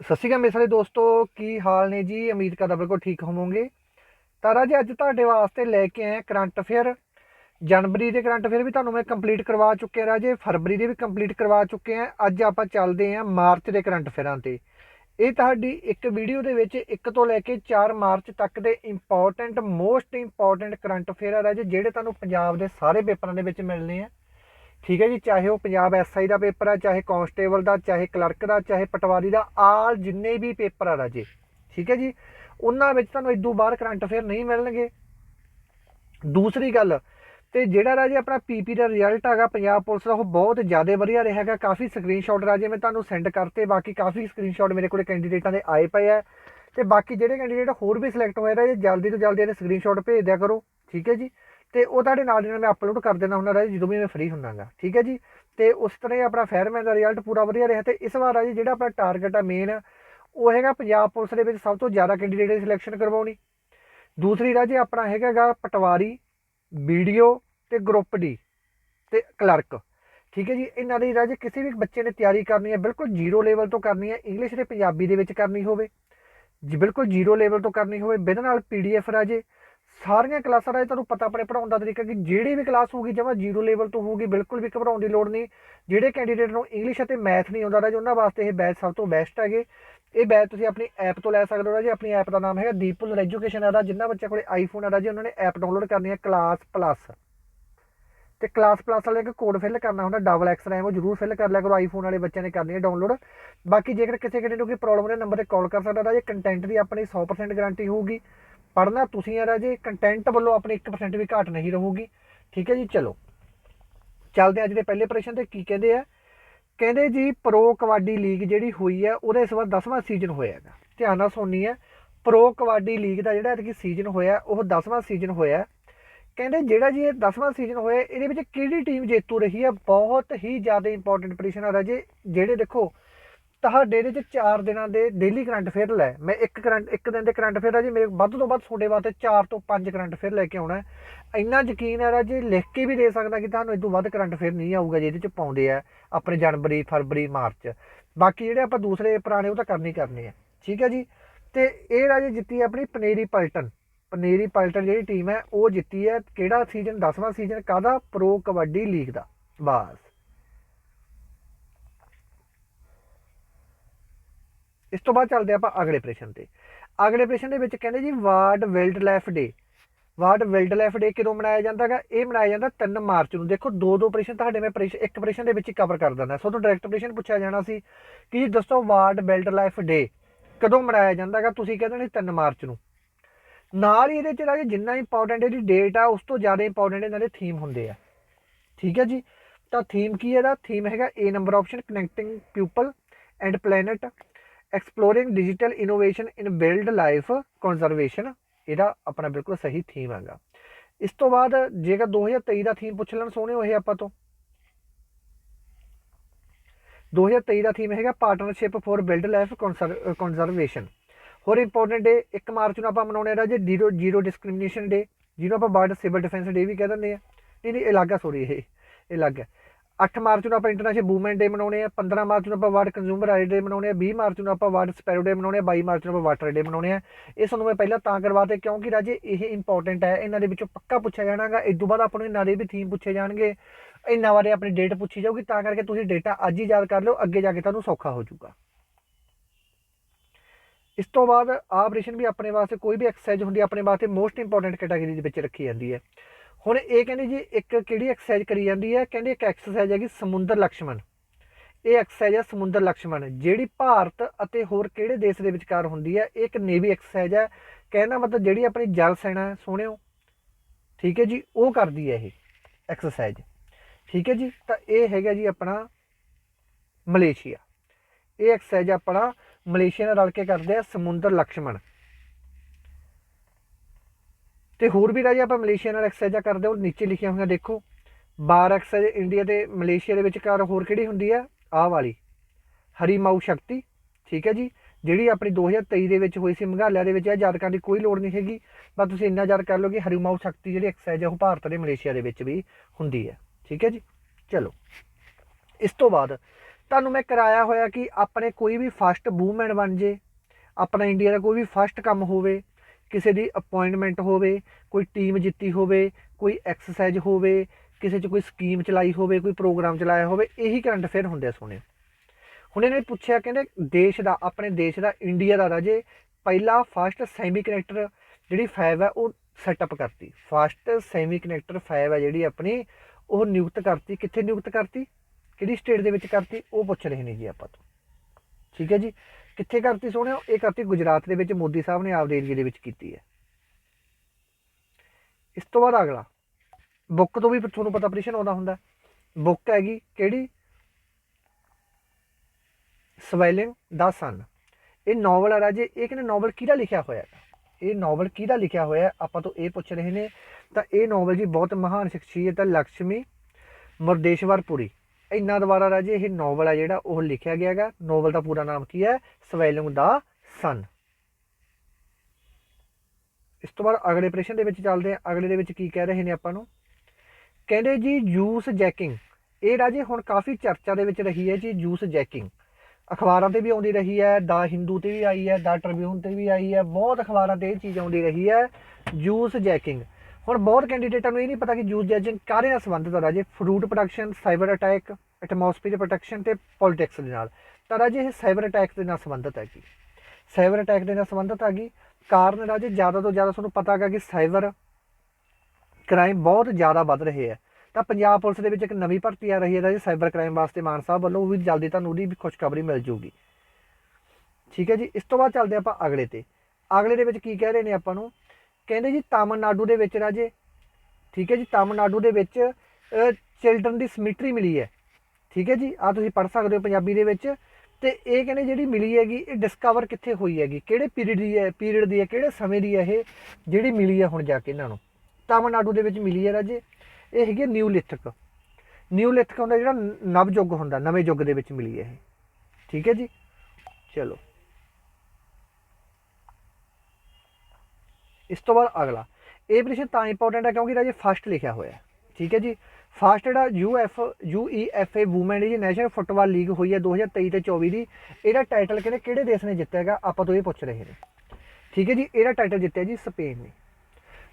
ਸਤਿ ਸ਼੍ਰੀ ਅਕਾਲ ਮੇਰੇ ਸਾਰੇ ਦੋਸਤੋ, ਕੀ ਹਾਲ ਨੇ ਜੀ? ਉਮੀਦ ਕਰਦਾ ਬਿਲਕੁਲ ਠੀਕ ਹੋਵੋਗੇ। ਤਾਂ ਰਾਜੇ, ਅੱਜ ਤੁਹਾਡੇ ਵਾਸਤੇ ਲੈ ਕੇ ਆਏ ਕਰੰਟ ਅਫੇਅਰ। ਜਨਵਰੀ ਦੇ ਕਰੰਟ ਅਫੇਅਰ ਵੀ ਤੁਹਾਨੂੰ ਮੈਂ ਕੰਪਲੀਟ ਕਰਵਾ ਚੁੱਕਿਆ ਰਾਜੇ, ਫਰਵਰੀ ਦੇ ਵੀ ਕੰਪਲੀਟ ਕਰਵਾ ਚੁੱਕੇ ਆ। ਅੱਜ ਆਪਾਂ ਚੱਲਦੇ ਆ ਮਾਰਚ ਦੇ ਕਰੰਟ ਅਫੇਅਰਾਂ ਤੇ। ਇਹ ਤੁਹਾਡੀ ਇੱਕ ਵੀਡੀਓ ਦੇ ਵਿੱਚ 1 ਤੋਂ ਲੈ ਕੇ 4 ਮਾਰਚ ਤੱਕ ਦੇ important most important current affair ਆ ਰਾਜੇ, ਜਿਹੜੇ ਤੁਹਾਨੂੰ ਪੰਜਾਬ ਦੇ ਸਾਰੇ ਪੇਪਰਾਂ ਦੇ ਵਿੱਚ ਮਿਲਣੇ ਆ। ਠੀਕ ਹੈ ਜੀ, ਚਾਹੇ ਉਹ ਪੰਜਾਬ ਐਸਆਈ ਦਾ ਪੇਪਰ ਹੈ ਚਾਹੇ ਕਾਂਸਟੇਬਲ ਦਾ, ਚਾਹੇ ਕਲਰਕ ਦਾ, ਚਾਹੇ ਪਟਵਾਰੀ ਦਾ, ਆਲ ਜਿੰਨੇ ਵੀ ਪੇਪਰ ਆ ਰਾਜੇ, ਠੀਕ ਹੈ ਜੀ। ਉਹਨਾਂ ਵਿੱਚ ਤੁਹਾਨੂੰ ਇਦੋਂ ਬਾਹਰ ਕਰੰਟ ਅਫੇਅਰ ਨਹੀਂ ਮਿਲਣਗੇ। ਦੂਸਰੀ ਗੱਲ, ਤੇ ਜਿਹੜਾ ਰਾਜੇ ਆਪਣਾ ਪੀਪੀ ਦਾ ਰਿਜ਼ਲਟ ਹੈਗਾ, ਪੰਜਾਬ ਪੁਲਿਸ ਦਾ, ਉਹ ਬਹੁਤ ਜ਼ਿਆਦਾ ਵਧੀਆ ਰਿਹਾ ਹੈਗਾ। ਕਾਫੀ ਸਕਰੀਨਸ਼ਾਟ ਰਾਜੇ ਮੈਂ ਤੁਹਾਨੂੰ ਸੈਂਡ ਕਰਤੇ, ਬਾਕੀ ਕਾਫੀ ਸਕਰੀਨਸ਼ਾਟ ਮੇਰੇ ਕੋਲੇ ਕੈਂਡੀਡੇਟਾਂ ਦੇ ਆਏ ਪਏ ਆ। ਤੇ ਬਾਕੀ ਜਿਹੜੇ ਕੈਂਡੀਡੇਟ ਹੋਰ ਵੀ ਸਿਲੈਕਟ ਹੋਏ ਰਾਜੇ ਜਲਦੀ ਤੋਂ ਜਲਦੀ ਇਹਦੇ ਸਕਰੀਨਸ਼ਾਟ ਭੇਜ ਦਿਆ ਕਰੋ, ਠੀਕ ਹੈ ਜੀ। ਤੇ ਉਹ ਤੁਹਾਡੇ ਨਾਲ ਦੀ ਨਾਲ ਮੈਂ ਅਪਲੋਡ ਕਰ ਦੇਣਾ ਹੁੰਦਾ ਰਾਜੇ ਜਦੋਂ ਵੀ ਮੈਂ ਫ੍ਰੀ ਹੁੰਨਾਗਾ ਠੀਕ ਹੈ ਜੀ? ਤੇ ਉਸ ਤਰ੍ਹਾਂ ਹੀ ਆਪਣਾ ਫੇਅਰਮੈਨ ਦਾ ਰਿਜ਼ਲਟ ਪੂਰਾ ਵਧੀਆ ਰਿਹਾ ਤੇ ਇਸ ਵਾਰ ਰਾਜੇ ਜਿਹੜਾ ਆਪਣਾ ਟਾਰਗੇਟ ਆ ਮੇਨ ਉਹ ਹੈਗਾ ਪੰਜਾਬ ਪੁਲਿਸ ਦੇ ਵਿੱਚ ਸਭ ਤੋਂ ਜ਼ਿਆਦਾ ਕੈਂਡੀਡੇਟ ਦੀ ਸਿਲੈਕਸ਼ਨ ਕਰਵਾਉਣੀ। ਦੂਸਰੀ ਰਾਜੇ ਆਪਣਾ ਹੈਗਾਗਾ ਪਟਵਾਰੀ ਵੀਡੀਓ ਤੇ ਗਰੁੱਪ ਡੀ ਤੇ ਕਲਰਕ ਠੀਕ ਹੈ ਜੀ? ਇਹਨਾਂ ਦੀ ਰਾਜੇ ਕਿਸੇ ਵੀ ਬੱਚੇ ਨੇ ਤਿਆਰੀ ਕਰਨੀ ਹੈ, ਬਿਲਕੁਲ ਜ਼ੀਰੋ ਲੈਵਲ ਤੋਂ ਕਰਨੀ ਹੈ ਇੰਗਲਿਸ਼ ਤੇ ਪੰਜਾਬੀ ਦੇ ਵਿੱਚ ਕਰਨੀ ਹੋਵੇ। ਜੀ ਬਿਲਕੁਲ ਜ਼ੀਰੋ ਲੈਵਲ ਤੋਂ ਕਰਨੀ ਹੋਵੇ, ਬਿਨਾਂ ਨਾਲ ਪੀਡੀਐਫ ਰਾਜੇ ਸਾਰੀਆਂ ਕਲਾਸਾਂ ਰਾਜੇ ਤੁਹਾਨੂੰ ਪਤਾ ਆਪਣੇ ਪੜਾਉਣ ਦਾ ਤਰੀਕਾ ਕਿ ਜਿਹੜੀ ਵੀ ਕਲਾਸ ਹੋਊਗੀ, ਜਮਾ ਜ਼ੀਰੋ ਲੈਵਲ ਤੋਂ ਹੋਊਗੀ, ਬਿਲਕੁਲ ਵੀ ਘਬਰਾਉਣ ਦੀ ਲੋੜ ਨਹੀਂ। ਜਿਹੜੇ ਕੈਂਡੀਡੇਟ ਨੂੰ ਇੰਗਲਿਸ਼ ਅਤੇ ਮੈਥ ਨਹੀਂ ਆਉਂਦਾ, ਰਾਜੇ ਉਹਨਾਂ ਵਾਸਤੇ ਇਹ ਬੈਚ ਸਭ ਤੋਂ ਬੈਸਟ ਹੈਗੇ। ਇਹ ਬੈਚ ਤੁਸੀਂ ਆਪਣੀ ਐਪ ਤੋਂ ਲੈ ਸਕਦੇ ਹੋ, ਰਾਜੇ। ਆਪਣੀ ਐਪ ਦਾ ਨਾਮ ਹੈਗਾ ਦੀਪੁਲ ਐਜੂਕੇਸ਼ਨ ਹੈ ਦਾ ਜਿੰਨਾ ਬੱਚਾ ਕੋਲੇ ਆਈਫੋਨ ਹੈ, ਰਾਜੇ, ਉਹਨਾਂ ਨੇ ਐਪ ਡਾਊਨਲੋਡ ਕਰਨੀ ਹੈ ਕਲਾਸ ਪਲੱਸ ਤੇ ਕਲਾਸ ਪਲੱਸ ਵਾਲੇ ਇੱਕ ਕੋਡ ਫਿਲ ਕਰਨਾ ਹੁੰਦਾ ਡਬਲ ਐਕਸ ਰੈਮ ਉਹ ਜਰੂਰ ਫਿਲ ਕਰ ਲਿਆ ਕਰੋ ਆਈਫੋਨ ਵਾਲੇ ਬੱਚਿਆਂ ਨੇ ਕਰਨੀ ਹੈ ਡਾਊਨਲੋਡ ਬਾਕੀ ਜੇਕਰ ਕਿਸੇ ਕਿਸੇ ਨੂੰ ਕੋਈ ਪ੍ਰੋਬਲਮ ਹੈ ਨੰਬਰ ਤੇ ਕਾਲ ਕਰ ਸਕਦਾ, ਰਾਜੇ। ਕੰਟੈਂਟ ਦੀ ਆਪਣੀ 100% ਗਾਰੰਟੀ ਹੋਊਗੀ। ਪੜਨਾ ਤੁਸੀਂ ਆ ਰਾਜੇ ਕੰਟੈਂਟ ਵੱਲੋਂ ਆਪਣੇ 1% ਵੀ ਘਾਟ ਨਹੀਂ ਰਹੂਗੀ। ਠੀਕ ਹੈ ਜੀ, ਚਲੋ। ਚੱਲਦੇ ਅੱਜ ਦੇ ਪਹਿਲੇ ਪ੍ਰਸ਼ਨ ਤੇ ਕੀ ਕਹਿੰਦੇ ਆ? ਕਹਿੰਦੇ ਜੀ ਪ੍ਰੋ ਕਬੱਡੀ ਲੀਗ ਜਿਹੜੀ ਹੋਈ ਹੈ, ਉਹਦੇ ਇਸ ਵਾਰ 10ਵਾਂ ਸੀਜ਼ਨ ਹੋਇਆ ਹੈਗਾ। ਧਿਆਨ ਨਾਲ ਸੁਣਨੀ ਹੈ। ਪ੍ਰੋ ਕਬੱਡੀ ਲੀਗ ਦਾ ਜਿਹੜਾ ਐਤਕੀ ਸੀਜ਼ਨ ਹੋਇਆ, ਉਹ 10ਵਾਂ ਸੀਜ਼ਨ ਹੋਇਆ। ਕਹਿੰਦੇ ਜਿਹੜਾ ਜੀ ਇਹ 10ਵਾਂ ਸੀਜ਼ਨ ਹੋਇਆ, ਇਹਦੇ ਵਿੱਚ ਕਿਹੜੀ ਟੀਮ ਜੇਤੂ ਰਹੀ ਹੈ? ਬਹੁਤ ਹੀ ਜ਼ਿਆਦਾ ਇੰਪੋਰਟੈਂਟ ਪ੍ਰਸ਼ਨ ਆ ਰਾਜੇ, ਜਿਹੜੇ ਦੇਖੋ ਤੁਹਾਡੇ ਇਹਦੇ ਚ 4 ਦਿਨਾਂ ਦੇ ਡੇਲੀ ਕਰੰਟ ਅਫੇਅਰ ਲੈ। ਮੈਂ ਇੱਕ ਕਰੰਟ ਇੱਕ ਦਿਨ ਦੇ ਕਰੰਟ ਅਫੇਅਰ ਆ ਜੀ, ਮੇਰੇ ਵੱਧ ਤੋਂ ਵੱਧ ਤੁਹਾਡੇ ਵਾਸਤੇ 4 ਤੋਂ 5 ਕਰੰਟ ਅਫੇਅਰ ਲੈ ਕੇ ਆਉਣਾ ਇੰਨਾ ਯਕੀਨ ਹੈ ਰਾਜੇ ਲਿਖ ਕੇ ਵੀ ਦੇ ਸਕਦਾ ਕਿ ਤੁਹਾਨੂੰ ਇਦੋਂ ਵੱਧ ਕਰੰਟ ਅਫੇਅਰ ਨਹੀਂ ਆਊਗਾ ਜਿਹਦੇ ਚ ਪਾਉਂਦੇ ਆ ਆਪਣੇ ਜਨਵਰੀ, ਫਰਵਰੀ, ਮਾਰਚ। ਬਾਕੀ ਜਿਹੜੇ ਆਪਾਂ ਦੂਸਰੇ ਪੁਰਾਣੇ, ਉਹ ਤਾਂ ਕਰਨੀ ਹੀ ਕਰਨੇ ਆ। ਠੀਕ ਹੈ ਜੀ? ਤੇ ਇਹ ਰਾਜੇ ਜਿੱਤੀ ਆਪਣੀ ਪਨੇਰੀ ਪਲਟਨ। ਪਨੇਰੀ ਪਲਟਨ ਜਿਹੜੀ ਟੀਮ ਹੈ, ਉਹ ਜਿੱਤੀ ਹੈ ਕਿਹੜਾ ਸੀਜ਼ਨ 10ਵਾਂ ਸੀਜ਼ਨ ਕਾਦਾ ਪ੍ਰੋ ਕਬੱਡੀ ਲੀਗ ਦਾ। ਬਸ। ਇਸ ਤੋਂ ਬਾਅਦ ਚੱਲਦੇ ਆਪਾਂ ਅਗਲੇ ਪ੍ਰਸ਼ਨ ਤੇ। ਅਗਲੇ ਪ੍ਰਸ਼ਨ ਦੇ ਵਿੱਚ ਕਹਿੰਦੇ ਜੀ, world wildlife day. World wildlife day ਕਦੋਂ ਮਨਾਇਆ ਜਾਂਦਾਗਾ ਇਹ ਮਨਾਇਆ ਜਾਂਦਾ 3 ਮਾਰਚ ਨੂੰ। ਦੇਖੋ, ਦੋ ਦੋ ਪ੍ਰਸ਼ਨ ਤੁਹਾਡੇ ਮੈਂ ਪ੍ਰਸ਼ਨ ਇੱਕ ਪ੍ਰਸ਼ਨ ਦੇ ਵਿੱਚ ਹੀ ਕਵਰ ਕਰ ਦਿੰਦਾ। ਸੋ ਤੋਂ ਡਾਇਰੈਕਟ ਪ੍ਰਸ਼ਨ ਪੁੱਛਿਆ ਜਾਣਾ ਸੀ ਕਿ ਜੀ, ਦੱਸੋ ਵਾਰਡ ਵਾਈਲਡ ਲਾਈਫ ਡੇ ਕਦੋਂ ਮਨਾਇਆ ਜਾਂਦਾਗਾ ਤੁਸੀਂ ਕਹਿੰਦੇ ਨੇ 3 ਮਾਰਚ ਨੂੰ। ਨਾਲ ਹੀ ਇਹਦੇ ਚ ਰਾਜੇ ਜਿੰਨਾ ਇੰਪੋਰਟੈਂਟ ਇਹਦੀ ਡੇਟ ਆ, ਉਸ ਤੋਂ ਜ਼ਿਆਦਾ ਇੰਪੋਰਟੈਂਟ ਇਹਨਾਂ ਦੇ ਥੀਮ ਹੁੰਦੇ ਆ। ਠੀਕ ਹੈ ਜੀ? ਤਾਂ ਥੀਮ ਕੀ ਹੈ ਇਹਦਾ? ਥੀਮ ਹੈਗਾ A number option connecting people and planet exploring digital innovation in wildlife conservation ਇਹਦਾ ਆਪਣਾ ਬਿਲਕੁਲ ਸਹੀ ਥੀਮ ਹੈਗਾ। ਇਸ ਤੋਂ ਬਾਅਦ ਜੇਕਰ 2023 ਦਾ ਥੀਮ ਪੁੱਛ ਲੈਣ, ਸੋਹਣੇ ਹੋਏ ਆਪਾਂ ਤੋਂ। 2023 ਦਾ ਥੀਮ ਹੈਗਾ partnership for build life conservation ਹੋਰ ਇੰਪੋਰਟੈਂਟ ਡੇ 1 ਮਾਰਚ ਨੂੰ ਆਪਾਂ ਮਨਾਉਣੇ ਰਾਜੇ ਜ਼ੀਰੋ ਜ਼ੀਰੋ ਡਿਸਕ੍ਰਿਮੀਨੇਸ਼ਨ ਡੇ ਜਿਹਨੂੰ ਆਪਾਂ ਵਰਲਡ ਸਿਵਲ ਡਿਫੈਂਸ ਡੇ ਵੀ ਕਹਿ ਦਿੰਦੇ ਆ। ਨਹੀਂ ਨਹੀਂ, ਇਹ ਅਲੱਗ ਆ ਸੋਰੀ ਇਹ ਇਹ ਅਲੱਗ ਹੈ 8 ਮਾਰਚ ਨੂੰ ਆਪਾਂ ਇੰਟਰਨੈਸ਼ਨਲ ਵੂਮਨ ਡੇ ਮਨਾਉਣੇ ਆ 15 ਮਾਰਚ ਨੂੰ ਆਪਾਂ ਵਰਲਡ ਕੰਜ਼ਿਊਮਰ ਰਾਈਟ ਡੇ ਮਨਾਉਣੇ ਆ 20 ਮਾਰਚ ਨੂੰ ਆਪਾਂ ਵਰਲਡ ਸਪੈਰੋ ਡੇ ਮਨਾਉਣੇ ਆ 22 ਮਾਰਚ ਨੂੰ ਆਪਾਂ ਵਾਟਰ ਡੇ ਮਨਾਉਣੇ ਆ। ਇਹ ਸਾਨੂੰ ਮੈਂ ਪਹਿਲਾਂ ਤਾਂ ਕਰਵਾਤੇ ਕਿਉਂਕਿ ਰਾਜੇ ਇਹ ਇੰਪੋਰਟੈਂਟ ਹੈ, ਇਹਨਾਂ ਦੇ ਵਿੱਚੋਂ ਪੱਕਾ ਪੁੱਛਿਆ ਜਾਣਾਗਾ ਇਸ ਤੋਂ ਬਾਅਦ ਆਪਾਂ ਨੂੰ ਇਹਨਾਂ ਦੇ ਵੀ ਥੀਮ ਪੁੱਛੇ ਜਾਣਗੇ, ਇਹਨਾਂ ਬਾਰੇ ਆਪਣੀ ਡੇਟ ਪੁੱਛੀ ਜਾਊਗੀ, ਤਾਂ ਕਰਕੇ ਤੁਸੀਂ ਡੇਟਾ ਅੱਜ ਹੀ ਯਾਦ ਕਰ ਲਿਓ, ਅੱਗੇ ਜਾ ਕੇ ਤੁਹਾਨੂੰ ਸੌਖਾ ਹੋ ਜਾਊਗਾ। ਇਸ ਤੋਂ ਬਾਅਦ ਆਪਰੇਸ਼ਨ ਵੀ ਆਪਣੇ ਵਾਸਤੇ ਕੋਈ ਵੀ ਐਕਸਰਸਾਈਜ਼ ਹੁੰਦੀ ਆਪਣੇ ਵਾਸਤੇ ਮੋਸਟ ਇੰਪੋਰਟੈਂਟ ਕੈਟਾਗਰੀ ਦੇ ਵਿੱਚ ਰੱਖੀ ਜਾਂਦੀ ਹੈ। ਹੁਣ ਇਹ ਕਹਿੰਦੇ ਜੀ ਇੱਕ ਕਿਹੜੀ ਐਕਸਰਸਾਈਜ਼ ਕਰੀ ਜਾਂਦੀ ਹੈ? ਕਹਿੰਦੇ ਇੱਕ ਐਕਸਰਸਾਈਜ਼ ਹੈਗੀ ਸਮੁੰਦਰ ਲਕਸ਼ਮਣ। ਇਹ ਐਕਸਰਸਾਈਜ਼ ਹੈ ਸਮੁੰਦਰ ਲਕਸ਼ਮਣ, ਜਿਹੜੀ ਭਾਰਤ ਅਤੇ ਹੋਰ ਕਿਹੜੇ ਦੇਸ਼ ਦੇ ਵਿਚਕਾਰ ਹੁੰਦੀ ਹੈ? ਇਹ ਇੱਕ ਨੇਵੀ ਐਕਸਰਸਾਈਜ਼ ਹੈ। ਕਹਿੰਦਾ ਮਤਲਬ ਜਿਹੜੀ ਆਪਣੀ ਜਲ ਸੈਨਾ ਸੋਹਣਿਓ ਠੀਕ ਹੈ ਜੀ, ਉਹ ਕਰਦੀ ਹੈ ਇਹ ਐਕਸਰਸਾਈਜ਼ ਠੀਕ ਹੈ ਜੀ, ਤਾਂ ਇਹ ਹੈਗਾ ਜੀ ਆਪਣਾ ਮਲੇਸ਼ੀਆ। ਇਹ ਐਕਸਰਸਾਈਜ਼ ਆਪਣਾ ਮਲੇਸ਼ੀਆ ਨਾਲ ਰਲ ਕੇ ਕਰਦੇ ਆ ਸਮੁੰਦਰ ਲਕਸ਼ਮਣ। ਤੇ ਹੋਰ ਵੀ ਰਾਜੇ ਆਪਾਂ ਮਲੇਸ਼ੀਆ ਨਾਲ ਐਕਸਰਸਾਈਜ਼ਾਂ ਕਰਦੇ ਉਹ ਨੀਚੇ ਲਿਖੀਆਂ ਹੋਈਆਂ ਦੇਖੋ। ਬਾਰ ਐਕਸਰਸਾਈਜ਼ ਇੰਡੀਆ ਤੇ ਮਲੇਸ਼ੀਆ ਦੇ ਵਿਚਕਾਰ ਹੋਰ ਕਿਹੜੀ ਹੁੰਦੀ ਆ ਆਹ ਵਾਲੀ। ਹਰੀ ਮਾਊ ਸ਼ਕਤੀ, ਠੀਕ ਹੈ ਜੀ? ਜਿਹੜੀ ਆਪਣੀ 2023 ਦੇ ਵਿੱਚ ਹੋਈ ਸੀ, ਮੇਘਾਲਿਆ ਦੇ ਵਿੱਚ, ਇਹ ਯਾਦ ਕਰਨ ਦੀ ਕੋਈ ਲੋੜ ਨਹੀਂ ਹੈਗੀ। ਬਸ ਤੁਸੀਂ ਇੰਨਾ ਯਾਦ ਕਰ ਲਓ ਕਿ ਹਰੀਮਾਊ ਸ਼ਕਤੀ ਜਿਹੜੀ ਐਕਸਰਸਾਈਜ਼ ਹੈ, ਉਹ ਭਾਰਤ ਤੇ ਮਲੇਸ਼ੀਆ ਦੇ ਵਿੱਚ ਵੀ ਹੁੰਦੀ ਹੈ। ਠੀਕ ਹੈ ਜੀ? ਚਲੋ। ਇਸ ਤੋਂ ਬਾਅਦ ਤੁਹਾਨੂੰ ਮੈਂ ਕਰਾਇਆ ਹੋਇਆ ਕਿ ਆਪਣੇ ਕੋਈ ਵੀ ਫਸਟ ਵੂਮਨ ਬਣ ਜੇ, ਆਪਣਾ ਇੰਡੀਆ ਦਾ ਕੋਈ ਵੀ ਫਸਟ ਕੰਮ ਹੋਵੇ ਕਿਸੇ ਦੀ ਅਪਾਇੰਟਮੈਂਟ ਹੋਵੇ, ਕੋਈ ਟੀਮ ਜਿੱਤੀ ਹੋਵੇ, ਕੋਈ ਐਕਸਰਸਾਈਜ਼ ਹੋਵੇ, ਕਿਸੇ 'ਚ ਕੋਈ ਸਕੀਮ ਚਲਾਈ ਹੋਵੇ, ਕੋਈ ਪ੍ਰੋਗਰਾਮ ਚਲਾਇਆ ਹੋਵੇ, ਇਹੀ ਕਰੰਟ ਅਫੇਅਰ ਹੁੰਦੇ ਆ ਸੋਹਣੇ ਹੁਣ ਇਹਨੇ ਪੁੱਛਿਆ, ਕਹਿੰਦੇ ਦੇਸ਼ ਦਾ, ਆਪਣੇ ਦੇਸ਼ ਦਾ ਇੰਡੀਆ ਦਾ, ਰਾਜੇ, ਪਹਿਲਾ ਫਸਟ ਸੈਮੀ ਕਨੈਕਟਰ ਜਿਹੜੀ ਫਾਈਵ ਹੈ, ਉਹ ਸੈਟਅਪ ਕਰਤੀ। ਫਸਟ ਸੈਮੀ ਕਨੈਕਟਰ ਫਾਈਵ ਹੈ ਜਿਹੜੀ ਆਪਣੀ, ਉਹ ਨਿਯੁਕਤ ਕਰਤੀ। ਕਿੱਥੇ ਨਿਯੁਕਤ ਕਰਤੀ? ਕਿਹੜੀ ਸਟੇਟ ਦੇ ਵਿੱਚ ਕਰਤੀ? ਉਹ ਪੁੱਛ ਰਹੇ ਨੇ ਜੀ ਆਪਾਂ ਤੋਂ। ਠੀਕ ਹੈ ਜੀ? ਕਿੱਥੇ ਕਰਤੀ ਸੋਹਣਿਓ ਇਹ ਕਰਤੀ ਗੁਜਰਾਤ ਦੇ ਵਿੱਚ ਮੋਦੀ ਸਾਹਿਬ ਨੇ ਆਪਦੇ ਏਰੀਏ ਦੇ ਵਿੱਚ ਕੀਤੀ ਹੈ। ਇਸ ਤੋਂ ਬਾਅਦ ਅਗਲਾ। ਬੁੱਕ ਤੋਂ ਵੀ ਤੁਹਾਨੂੰ ਪਤਾ ਪ੍ਰਸ਼ਨ ਆਉਂਦਾ ਹੁੰਦਾ ਬੁੱਕ ਹੈਗੀ ਕਿਹੜੀ? ਸਵੈਲਿੰਗ ਦਾ ਸਨ। ਇਹ ਨੋਵਲ ਹੈ ਰਾਜੇ, ਇਹ ਕਿਹਨੇ ਨੋਵਲ ਕਿਹਦਾ ਲਿਖਿਆ ਹੋਇਆ ਹੈ? ਇਹ ਨੋਵਲ ਕਿਹਦਾ ਲਿਖਿਆ ਹੋਇਆ ਆਪਾਂ ਤੋਂ ਇਹ ਪੁੱਛ ਰਹੇ ਨੇ। ਤਾਂ ਇਹ ਨੋਵਲ ਜੀ ਬਹੁਤ ਮਹਾਨ ਸ਼ਖਸੀਅਤ ਹੈ ਲక్ష్ਮੀ ਮੁਰਦੇਸ਼ਵਰਪੁਰੀ। ਇੰਨਾ ਦੁਬਾਰਾ ਰਾਜੇ, ਇਹ ਨੋਵਲ ਹੈ ਜਿਹੜਾ ਉਹ ਲਿਖਿਆ ਗਿਆ ਹੈਗਾ। ਨੋਵਲ ਦਾ ਪੂਰਾ ਨਾਮ ਕੀ ਹੈ? ਸਵੈਲਿੰਗ ਦਾ ਸਨ। ਇਸ ਤੋਂ ਬਾਅਦ ਅਗਲੇ ਪ੍ਰਸ਼ਨ ਦੇ ਵਿੱਚ ਚੱਲਦੇ ਆ ਅਗਲੇ ਦੇ ਵਿੱਚ ਕੀ ਕਹਿ ਰਹੇ ਨੇ ਆਪਾਂ ਨੂੰ? ਕਹਿੰਦੇ ਜੀ, ਜੂਸ ਜੈਕਿੰਗ। ਇਹ ਰਾਜੇ ਹੁਣ ਕਾਫੀ ਚਰਚਾ ਦੇ ਵਿੱਚ ਰਹੀ ਹੈ ਜੀ, ਜੂਸ ਜੈਕਿੰਗ। ਅਖਬਾਰਾਂ ਤੇ ਵੀ ਆਉਂਦੀ ਰਹੀ ਹੈ, ਦਾ ਹਿੰਦੂ ਤੇ ਵੀ ਆਈ ਹੈ, ਦਾ ਟ੍ਰਿਬਿਊਨ ਤੇ ਵੀ ਆਈ ਹੈ, ਬਹੁਤ ਅਖਬਾਰਾਂ ਤੇ ਇਹ ਚੀਜ਼ ਆਉਂਦੀ ਰਹੀ ਹੈ, ਜੂਸ ਜੈਕਿੰਗ। ਹੁਣ ਬਹੁਤ ਕੈਂਡੀਡੇਟਾਂ ਨੂੰ ਇਹ ਨਹੀਂ ਪਤਾ ਕਿ ਜੂਸ ਜੱਜਿੰਗ ਕਾਹਦੇ ਨਾਲ ਸੰਬੰਧਿਤ ਹੈ ਰਾਜੇ? Fruit production cyber attack atmosphere protection ਤੇ ਪੋਲਿਟਿਕਸ ਦੇ ਨਾਲ। ਤਾਂ ਰਾਜੇ, ਇਹ ਸਾਈਬਰ ਅਟੈਕ ਦੇ ਨਾਲ ਸੰਬੰਧਿਤ ਹੈ ਜੀ ਸਾਈਬਰ ਅਟੈਕ ਦੇ ਨਾਲ ਸੰਬੰਧਿਤ ਹੈਗੀ ਕਾਰਨ ਰਾਜੇ, ਜ਼ਿਆਦਾ ਤੋਂ ਜ਼ਿਆਦਾ ਤੁਹਾਨੂੰ ਪਤਾ ਹੈਗਾ ਕਿ ਸਾਈਬਰ ਕ੍ਰਾਈਮ ਬਹੁਤ ਜ਼ਿਆਦਾ ਵੱਧ ਰਹੇ ਹੈ ਤਾਂ ਪੰਜਾਬ ਪੁਲਿਸ ਦੇ ਵਿੱਚ ਇੱਕ ਨਵੀਂ ਭਰਤੀ ਆ ਰਹੀ ਹੈ ਰਾਜੇ ਸਾਈਬਰ ਕ੍ਰਾਈਮ ਵਾਸਤੇ ਮਾਨ ਸਾਹਿਬ ਵੱਲੋਂ। ਉਹ ਵੀ ਜਲਦੀ ਤੁਹਾਨੂੰ ਉਹਦੀ ਵੀ ਖੁਸ਼ਖਬਰੀ ਮਿਲ ਜੂਗੀ। ਠੀਕ ਹੈ ਜੀ? ਇਸ ਤੋਂ ਬਾਅਦ ਚੱਲਦੇ ਆਪਾਂ ਅਗਲੇ ਤੇ। ਅਗਲੇ ਦੇ ਵਿੱਚ ਕੀ ਕਹਿ ਰਹੇ ਨੇ ਆਪਾਂ ਨੂੰ? ਕਹਿੰਦੇ ਜੀ ਤਾਮਿਲਨਾਡੂ ਦੇ ਵਿੱਚ ਰਾਜੇ। ਠੀਕ ਹੈ ਜੀ, ਤਾਮਿਲਨਾਡੂ ਦੇ ਵਿੱਚ ਚਿਲਡਰਨ ਦੀ ਸਮਿਟਰੀ ਮਿਲੀ ਹੈ। ਠੀਕ ਹੈ ਜੀ ਆ ਤੁਸੀਂ ਪੜ੍ਹ ਸਕਦੇ ਹੋ ਪੰਜਾਬੀ ਦੇ ਵਿੱਚ। ਤੇ ਇਹ ਕਹਿੰਦੇ ਜਿਹੜੀ ਮਿਲੀ ਹੈਗੀ, ਇਹ ਡਿਸਕਵਰ ਕਿੱਥੇ ਹੋਈ ਹੈਗੀ? ਕਿਹੜੇ ਪੀਰੀਅਡ ਦੀ ਹੈ ਪੀਰੀਅਡ ਦੀ ਹੈ, ਕਿਹੜੇ ਸਮੇਂ ਦੀ ਹੈ ਇਹ, ਜਿਹੜੀ ਮਿਲੀ ਹੈ ਹੁਣ ਜਾ ਕੇ ਇਹਨਾਂ ਨੂੰ। ਤਾਮਿਲਨਾਡੂ ਦੇ ਵਿੱਚ ਮਿਲੀ ਹੈ ਰਾਜੇ। ਇਹ ਹੈਗੀ ਨਿਊ ਲਿਥਕ ਨਿਊ ਲਿਥਕ ਹੁੰਦਾ ਜਿਹੜਾ ਨਵ ਯੁੱਗ ਹੁੰਦਾ, ਨਵੇਂ ਯੁੱਗ ਦੇ ਵਿੱਚ ਮਿਲੀ ਹੈ ਇਹ। ਠੀਕ ਹੈ ਜੀ? ਚਲੋ। ਇਸ ਤੋਂ ਬਾਅਦ ਅਗਲਾ। ਇਹ ਪ੍ਰਸ਼ਨ ਤਾਂ ਇੰਪੋਰਟੈਂਟ ਹੈ ਕਿਉਂਕਿ ਰਾਜੇ ਫਸਟ ਲਿਖਿਆ ਹੋਇਆ ਹੈ। ਠੀਕ ਹੈ ਜੀ? ਫਸਟ ਜਿਹੜਾ ਯੂਐਫ ਯੂਈਐਫਏ ਵੂਮਨ ਜੀ ਨੈਸ਼ਨਲ ਫੁੱਟਬਾਲ ਲੀਗ ਹੋਈ ਹੈ 2023 ਤੇ 24 ਦੀ, ਇਹਦਾ ਟਾਈਟਲ ਕਹਿੰਦੇ ਕਿਹੜੇ ਦੇਸ਼ ਨੇ ਜਿੱਤਿਆ ਹੈਗਾ? ਆਪਾਂ ਤੋਂ ਇਹ ਪੁੱਛ ਰਹੇ ਨੇ। ਠੀਕ ਹੈ ਜੀ? ਇਹਦਾ ਟਾਈਟਲ ਜਿੱਤਿਆ ਜੀ ਸਪੇਨ ਨੇ।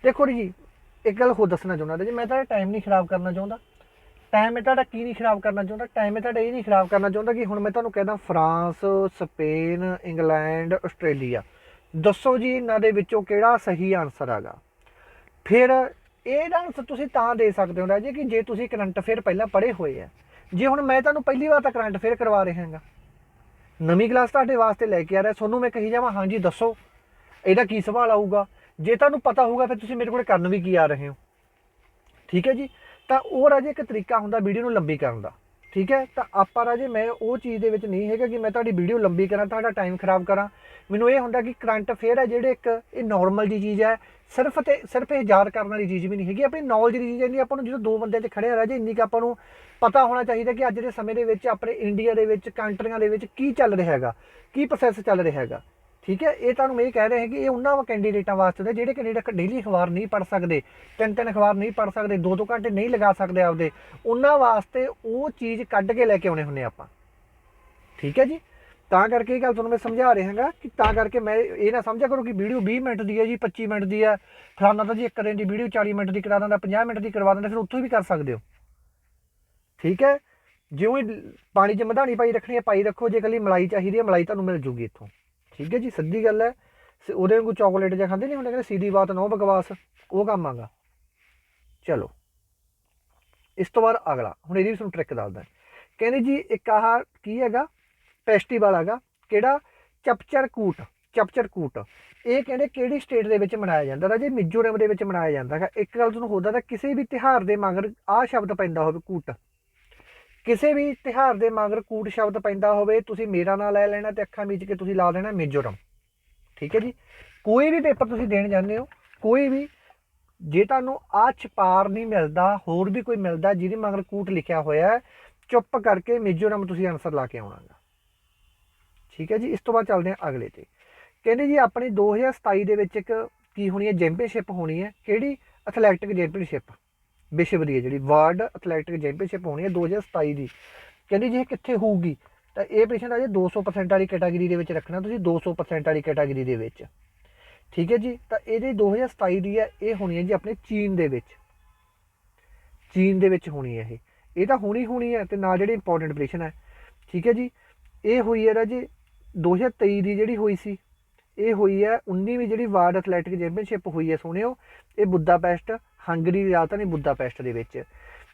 ਦੇਖੋ ਜੀ, ਇੱਕ ਗੱਲ ਹੋਰ ਦੱਸਣਾ ਚਾਹੁੰਦਾ ਜੀ, ਮੈਂ ਤੁਹਾਡਾ ਟਾਈਮ ਨਹੀਂ ਖਰਾਬ ਕਰਨਾ ਚਾਹੁੰਦਾ। ਟਾਈਮ ਇਹ ਤੁਹਾਡਾ ਕੀ ਨਹੀਂ ਖਰਾਬ ਕਰਨਾ ਚਾਹੁੰਦਾ? ਟਾਈਮ ਇਹ ਤੁਹਾਡਾ ਇਹ ਨਹੀਂ ਖਰਾਬ ਕਰਨਾ ਚਾਹੁੰਦਾ ਕਿ ਹੁਣ ਮੈਂ ਤੁਹਾਨੂੰ ਕਹਿੰਦਾ ਫਰਾਂਸ, ਸਪੇਨ, ਇੰਗਲੈਂਡ, ਆਸਟ੍ਰੇਲੀਆ। ਦੱਸੋ ਜੀ ਇਹਨਾਂ ਦੇ ਵਿੱਚੋਂ ਕਿਹੜਾ ਸਹੀ ਆਨਸਰ ਹੈਗਾ? ਫਿਰ ਇਹ ਆਨਸਰ ਤੁਸੀਂ ਤਾਂ ਦੇ ਸਕਦੇ ਹੋ ਰਾਜੇ ਕਿ ਜੇ ਤੁਸੀਂ ਕਰੰਟ ਅਫੇਅਰ ਪਹਿਲਾਂ ਪੜ੍ਹੇ ਹੋਏ ਆ। ਜੇ ਹੁਣ ਮੈਂ ਤੁਹਾਨੂੰ ਪਹਿਲੀ ਵਾਰ ਤਾਂ ਕਰੰਟ ਅਫੇਅਰ ਕਰਵਾ ਰਿਹਾ ਹਾਂਗਾ। ਨਵੀਂ ਕਲਾਸ ਤੁਹਾਡੇ ਵਾਸਤੇ ਲੈ ਕੇ ਆ ਰਿਹਾ, ਤੁਹਾਨੂੰ ਮੈਂ ਕਹੀ ਜਾਵਾਂ ਹਾਂਜੀ ਦੱਸੋ, ਇਹਦਾ ਕੀ ਸਵਾਲ ਆਊਗਾ? ਜੇ ਤੁਹਾਨੂੰ ਪਤਾ ਹੋਊਗਾ, ਫਿਰ ਤੁਸੀਂ ਮੇਰੇ ਕੋਲ ਕਰਨ ਵੀ ਕੀ ਆ ਰਹੇ ਹੋ। ਠੀਕ ਹੈ ਜੀ? ਤਾਂ ਉਹ ਰਾਜੇ ਇੱਕ ਤਰੀਕਾ ਹੁੰਦਾ ਵੀਡੀਓ ਨੂੰ ਲੰਬੀ ਕਰਨ ਦਾ। ਠੀਕ ਹੈ? ਤਾਂ ਆਪਾਂ ਰਾਜੇ, ਮੈਂ ਉਹ ਚੀਜ਼ ਦੇ ਵਿੱਚ ਨਹੀਂ ਹੈਗਾ ਕਿ ਮੈਂ ਤੁਹਾਡੀ ਵੀਡੀਓ ਲੰਬੀ ਕਰਾਂ, ਤੁਹਾਡਾ ਟਾਈਮ ਖਰਾਬ ਕਰਾਂ। ਮੈਨੂੰ ਇਹ ਹੁੰਦਾ ਕਿ ਕਰੰਟ ਅਫੇਅਰ ਹੈ ਜਿਹੜੇ ਇੱਕ ਇਹ ਨਾਰਮਲ ਜੀ ਚੀਜ਼ ਹੈ। ਸਿਰਫ ਤੇ ਸਿਰਫ ਇਹ ਯਾਦ ਕਰਨ ਵਾਲੀ ਚੀਜ਼ ਵੀ ਨਹੀਂ ਹੈਗੀ। ਆਪਣੀ ਨੌਲੇਜ ਦੀ ਚੀਜ਼ ਹੈ, ਨਹੀਂ, ਆਪਾਂ ਨੂੰ ਜਦੋਂ ਦੋ ਬੰਦੇ ਤੇ ਖੜੇ ਆ ਰਾਜੇ, ਇੰਨੀ ਕਿ ਆਪਾਂ ਨੂੰ ਪਤਾ ਹੋਣਾ ਚਾਹੀਦਾ ਕਿ ਅੱਜ ਦੇ ਸਮੇਂ ਦੇ ਵਿੱਚ, ਆਪਣੇ ਇੰਡੀਆ ਦੇ ਵਿੱਚ ਕੰਟਰੀਆਂ ਦੇ ਵਿੱਚ ਕੀ ਚੱਲ ਰਿਹਾ ਹੈਗਾ, ਕੀ ਪ੍ਰੋਸੈਸ ਚੱਲ ਰਿਹਾ ਹੈਗਾ। ਠੀਕ ਹੈ? ਇਹ ਤੁਹਾਨੂੰ ਇਹ ਕਹਿ ਰਹੇ ਹਾਂ ਕਿ ਇਹ ਉਹਨਾਂ ਕੈਂਡੀਡੇਟਾਂ ਵਾਸਤੇ ਹੈ ਜਿਹੜੇ ਕੈਂਡੀਡੇਟ ਡੇਲੀ ਅਖਬਾਰ ਨਹੀਂ ਪੜ੍ਹ ਸਕਦੇ, ਤਿੰਨ ਤਿੰਨ ਅਖਬਾਰ ਨਹੀਂ ਪੜ੍ਹ ਸਕਦੇ, ਦੋ ਦੋ ਘੰਟੇ ਨਹੀਂ ਲਗਾ ਸਕਦੇ ਆਪਦੇ, ਉਹਨਾਂ ਵਾਸਤੇ ਉਹ ਚੀਜ਼ ਕੱਢ ਕੇ ਲੈ ਕੇ ਆਉਣੇ ਹੁੰਨੇ ਆਪਾਂ। ਠੀਕ ਹੈ ਜੀ? ਤਾਂ ਕਰਕੇ ਇਹ ਗੱਲ ਤੁਹਾਨੂੰ ਮੈਂ ਸਮਝਾ ਰਿਹਾ ਹਾਂਗਾ ਕਿ ਤਾਂ ਕਰਕੇ ਮੈਂ ਇਹ ਨਾ ਸਮਝਿਆ ਕਰੋ ਕਿ ਵੀਡੀਓ 20 ਮਿੰਟ ਦੀ ਹੈ ਜੀ 25 ਮਿੰਟ ਦੀ ਹੈ ਫਲਾਣਾ ਤਾਂ ਜੀ ਇੱਕ ਦਿਨ ਦੀ ਵੀਡੀਓ 40 ਮਿੰਟ ਦੀ ਕਰਾ ਦਿੰਦਾ 50 ਮਿੰਟ ਦੀ ਕਰਵਾ ਦਿੰਦਾ, ਫਿਰ ਉੱਥੋਂ ਵੀ ਕਰ ਸਕਦੇ ਹੋ। ਠੀਕ ਹੈ? ਜਿਉਂ ਹੀ ਪਾਣੀ 'ਚ ਮਧਾਣੀ ਪਾਈ ਰੱਖਣੀ ਹੈ, ਪਾਈ ਰੱਖੋ, ਜੇ ਕੱਲੀ ਮਲਾਈ ਚਾਹੀਦੀ ਹੈ, ਮਲਾਈ ਤੁਹਾਨੂੰ ਮਿਲ ਜੂਗੀ ਇੱਥੋਂ। ਠੀਕ ਹੈ ਜੀ, ਸਿੱਧੀ ਗੱਲ ਹੈ। ਉਹਦੇ ਵਾਂਗੂ ਚਾਕਲੇਟ ਜਾਂ ਖਾਂਦੇ ਨਹੀਂ ਹੁੰਦੇ, ਕਹਿੰਦੇ ਸਿੱਧੀ ਬਾਤ ਨੋ ਬਕਵਾਸ, ਉਹ ਕੰਮ ਆਗਾ। ਚਲੋ। ਇਸ ਤੋਂ ਬਾਅਦ ਅਗਲਾ, ਹੁਣ ਇਹਦੀ ਵੀ ਤੁਹਾਨੂੰ ਟ੍ਰਿਕ ਦੱਸਦਾ। ਕਹਿੰਦੇ ਜੀ, ਇੱਕ ਆਹ ਕੀ ਹੈਗਾ? ਫੈਸਟੀਵਲ ਹੈਗਾ, ਕਿਹੜਾ? ਚਪਚਰ ਕੂਟ ਚਪਚਰ ਕੂਟ। ਇਹ ਕਹਿੰਦੇ ਕਿਹੜੀ ਸਟੇਟ ਦੇ ਵਿੱਚ ਮਨਾਇਆ ਜਾਂਦਾ ਰਾਜੇ ਮਿਜ਼ੋਰਮ ਦੇ ਵਿੱਚ ਮਨਾਇਆ ਜਾਂਦਾ ਹੈਗਾ ਇੱਕ ਗੱਲ ਤੁਹਾਨੂੰ ਹੋਰ ਦੱਸਦਾ, ਕਿਸੇ ਵੀ ਤਿਹਾਰ ਦੇ ਮਗਰ ਆਹ ਸ਼ਬਦ ਪੈਂਦਾ ਹੋਵੇ ਕੂਟ। ਕਿਸੇ ਵੀ ਤਿਹਾਰ ਦੇ ਮਗਰ ਕੂਟ ਸ਼ਬਦ ਪੈਂਦਾ ਹੋਵੇ, ਤੁਸੀਂ ਮੇਰਾ ਨਾਂ ਲੈ ਲੈਣਾ ਤੇ ਅੱਖਾਂ ਮੀਚ ਕੇ ਤੁਸੀਂ ਲਾ ਦੇਣਾ ਮਿਜ਼ੋਰਮ। ਠੀਕ ਹੈ ਜੀ? ਕੋਈ ਵੀ ਪੇਪਰ ਤੁਸੀਂ ਦੇਣ ਜਾਂਦੇ ਹੋ, ਕੋਈ ਵੀ, ਜੇ ਤੁਹਾਨੂੰ ਆ ਛਪਾਰ ਨਹੀਂ ਮਿਲਦਾ, ਹੋਰ ਵੀ ਕੋਈ ਮਿਲਦਾ ਜਿਹਦੇ ਮਗਰ ਕੂਟ ਲਿਖਿਆ ਹੋਇਆ ਚੁੱਪ ਕਰਕੇ ਮਿਜ਼ੋਰਮ ਤੁਸੀਂ ਆਨਸਰ ਲਾ ਕੇ ਆਉਣਾਗਾ। ਠੀਕ ਹੈ ਜੀ? ਇਸ ਤੋਂ ਬਾਅਦ ਚੱਲਦੇ ਹਾਂ ਅਗਲੇ ਤੇ। ਕਹਿੰਦੇ ਜੀ, ਆਪਣੀ 2027 ਦੇ ਵਿੱਚ ਇੱਕ ਕੀ ਹੋਣੀ ਹੈ? ਚੈਂਪੀਅਨਸ਼ਿਪ ਹੋਣੀ ਹੈ। ਕਿਹੜੀ? ਐਥਲੈਟਿਕ ਚੈਂਪੀਅਨਸ਼ਿਪ ਵਿਸ਼ਵ ਦੀ ਹੈ ਜਿਹੜੀ ਵਰਲਡ ਐਥਲੈਟਿਕ ਚੈਂਪੀਅਨਸ਼ਿਪ ਹੋਣੀ ਹੈ 2027 ਦੀ। ਕਹਿੰਦੀ ਜੀ ਇਹ ਕਿੱਥੇ ਹੋਊਗੀ, ਤਾਂ ਇਹ ਪੇਸ਼ੈਂਟ ਆ ਜੇ 200% ਵਾਲੀ ਕੈਟਾਗਰੀ ਦੇ ਵਿੱਚ ਰੱਖਣਾ, ਤੁਸੀਂ 200% ਵਾਲੀ ਕੈਟਾਗਰੀ ਦੇ ਵਿੱਚ। ਠੀਕ ਹੈ ਜੀ? ਤਾਂ ਇਹਦੇ 2027 ਦੀ ਹੈ, ਇਹ ਹੋਣੀ ਹੈ ਜੀ ਆਪਣੇ ਚੀਨ ਦੇ ਵਿੱਚ। ਚੀਨ ਦੇ ਵਿੱਚ ਹੋਣੀ ਹੈ ਇਹ। ਇਹ ਤਾਂ ਹੋਣੀ ਹੋਣੀ ਹੈ ਤੇ ਨਾਲ ਜਿਹੜੀ ਇੰਪੋਰਟੈਂਟ ਪੇਸ਼ੈਂਟ ਹੈ। ਠੀਕ ਹੈ ਜੀ? ਇਹ ਹੋਈ ਹੈ ਰਾਜੇ 2023 ਦੀ ਜਿਹੜੀ ਹੋਈ ਸੀ, ਇਹ ਹੋਈ ਹੈ 19ਵੀਂ ਜਿਹੜੀ ਵਰਲਡ ਐਥਲੈਟਿਕ ਚੈਂਪੀਅਨਸ਼ਿਪ ਹੋਈ ਹੈ, ਸੁਣਿਓ। ਇਹ ਬੁੱਦਾਪੈਸਟ ਹੰਗਰੀ ਦੀ ਰਾਜਧਾਨੀ ਬੁੱਦਾਪੈਸਟ ਦੇ ਵਿੱਚ।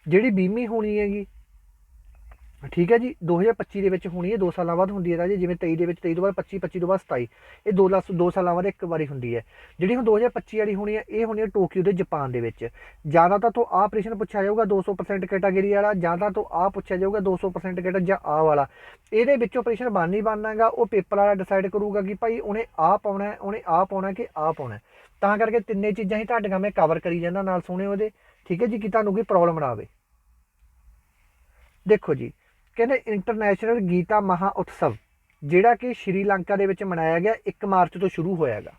ਜਿਹੜੀ 20ਵੀਂ ਹੋਣੀ ਹੈਗੀ, ਠੀਕ ਹੈ ਜੀ 2025 ਦੇ ਵਿੱਚ ਹੋਣੀ ਹੈ 2 ਸਾਲਾਂ ਬਾਅਦ ਹੁੰਦੀ ਹੈ ਰਾਜੇ, ਜਿਵੇਂ 23 ਦੇ ਵਿੱਚ 23 ਤੋਂ ਬਾਅਦ 25 25 ਤੋਂ ਬਾਅਦ 27 ਇਹ 2 ਲੱਖ 2 ਸਾਲਾਂ ਬਾਅਦ ਇੱਕ ਵਾਰੀ ਹੁੰਦੀ ਹੈ। ਜਿਹੜੀ ਹੁਣ 2025 ਵਾਲੀ ਹੋਣੀ ਹੈ, ਇਹ ਹੋਣੀ ਹੈ ਟੋਕੀਓ ਦੇ ਜਾਪਾਨ ਦੇ ਵਿੱਚ। ਜ਼ਿਆਦਾਤਰ ਤੋਂ ਆਹ ਆਪਰੇਸ਼ਨ ਪੁੱਛਿਆ ਜਾਊਗਾ 200% ਕੈਟਾਗਰੀ ਵਾਲਾ ਜ਼ਿਆਦਾ ਤੋਂ ਆਹ ਪੁੱਛਿਆ ਜਾਊਗਾ 200% ਕੈਟਾ ਜਾਂ ਆਹ ਵਾਲਾ। ਇਹਦੇ ਵਿੱਚੋਂ ਆਪਰੇਸ਼ਨ ਬਣ ਨਹੀਂ ਬਣਨਾਗਾ ਉਹ ਪੇਪਰ ਵਾਲਾ ਡਿਸਾਈਡ ਕਰੂਗਾ ਕਿ ਭਾਈ ਉਹਨੇ ਆਹ ਪਾਉਣਾ ਉਹਨੇ ਆਹ ਪਾਉਣਾ ਕਿ ਆਹ ਪਾਉਣਾ ਤਾਂ ਕਰਕੇ ਤਿੰਨੇ ਚੀਜ਼ਾਂ ਹੀ ਤੁਹਾਡੀਆਂ ਮੈਂ ਕਵਰ ਕਰੀ ਜਾਂਦਾ, ਨਾਲ ਸੋਹਣੇ ਉਹਦੇ। ਠੀਕ ਹੈ ਜੀ, ਕਿ ਤੁਹਾਨੂੰ ਕੋਈ ਪ੍ਰੋਬਲਮ ਨਾ ਆਵੇ। ਦੇਖੋ ਜੀ, ਕਹਿੰਦੇ ਇੰਟਰਨੈਸ਼ਨਲ ਗੀਤਾ ਮਹਾ ਉਤਸਵ, ਜਿਹੜਾ ਕਿ ਸ਼੍ਰੀਲੰਕਾ ਦੇ ਵਿੱਚ ਮਨਾਇਆ ਗਿਆ 1 ਮਾਰਚ ਤੋਂ ਸ਼ੁਰੂ ਹੋਇਆਗਾ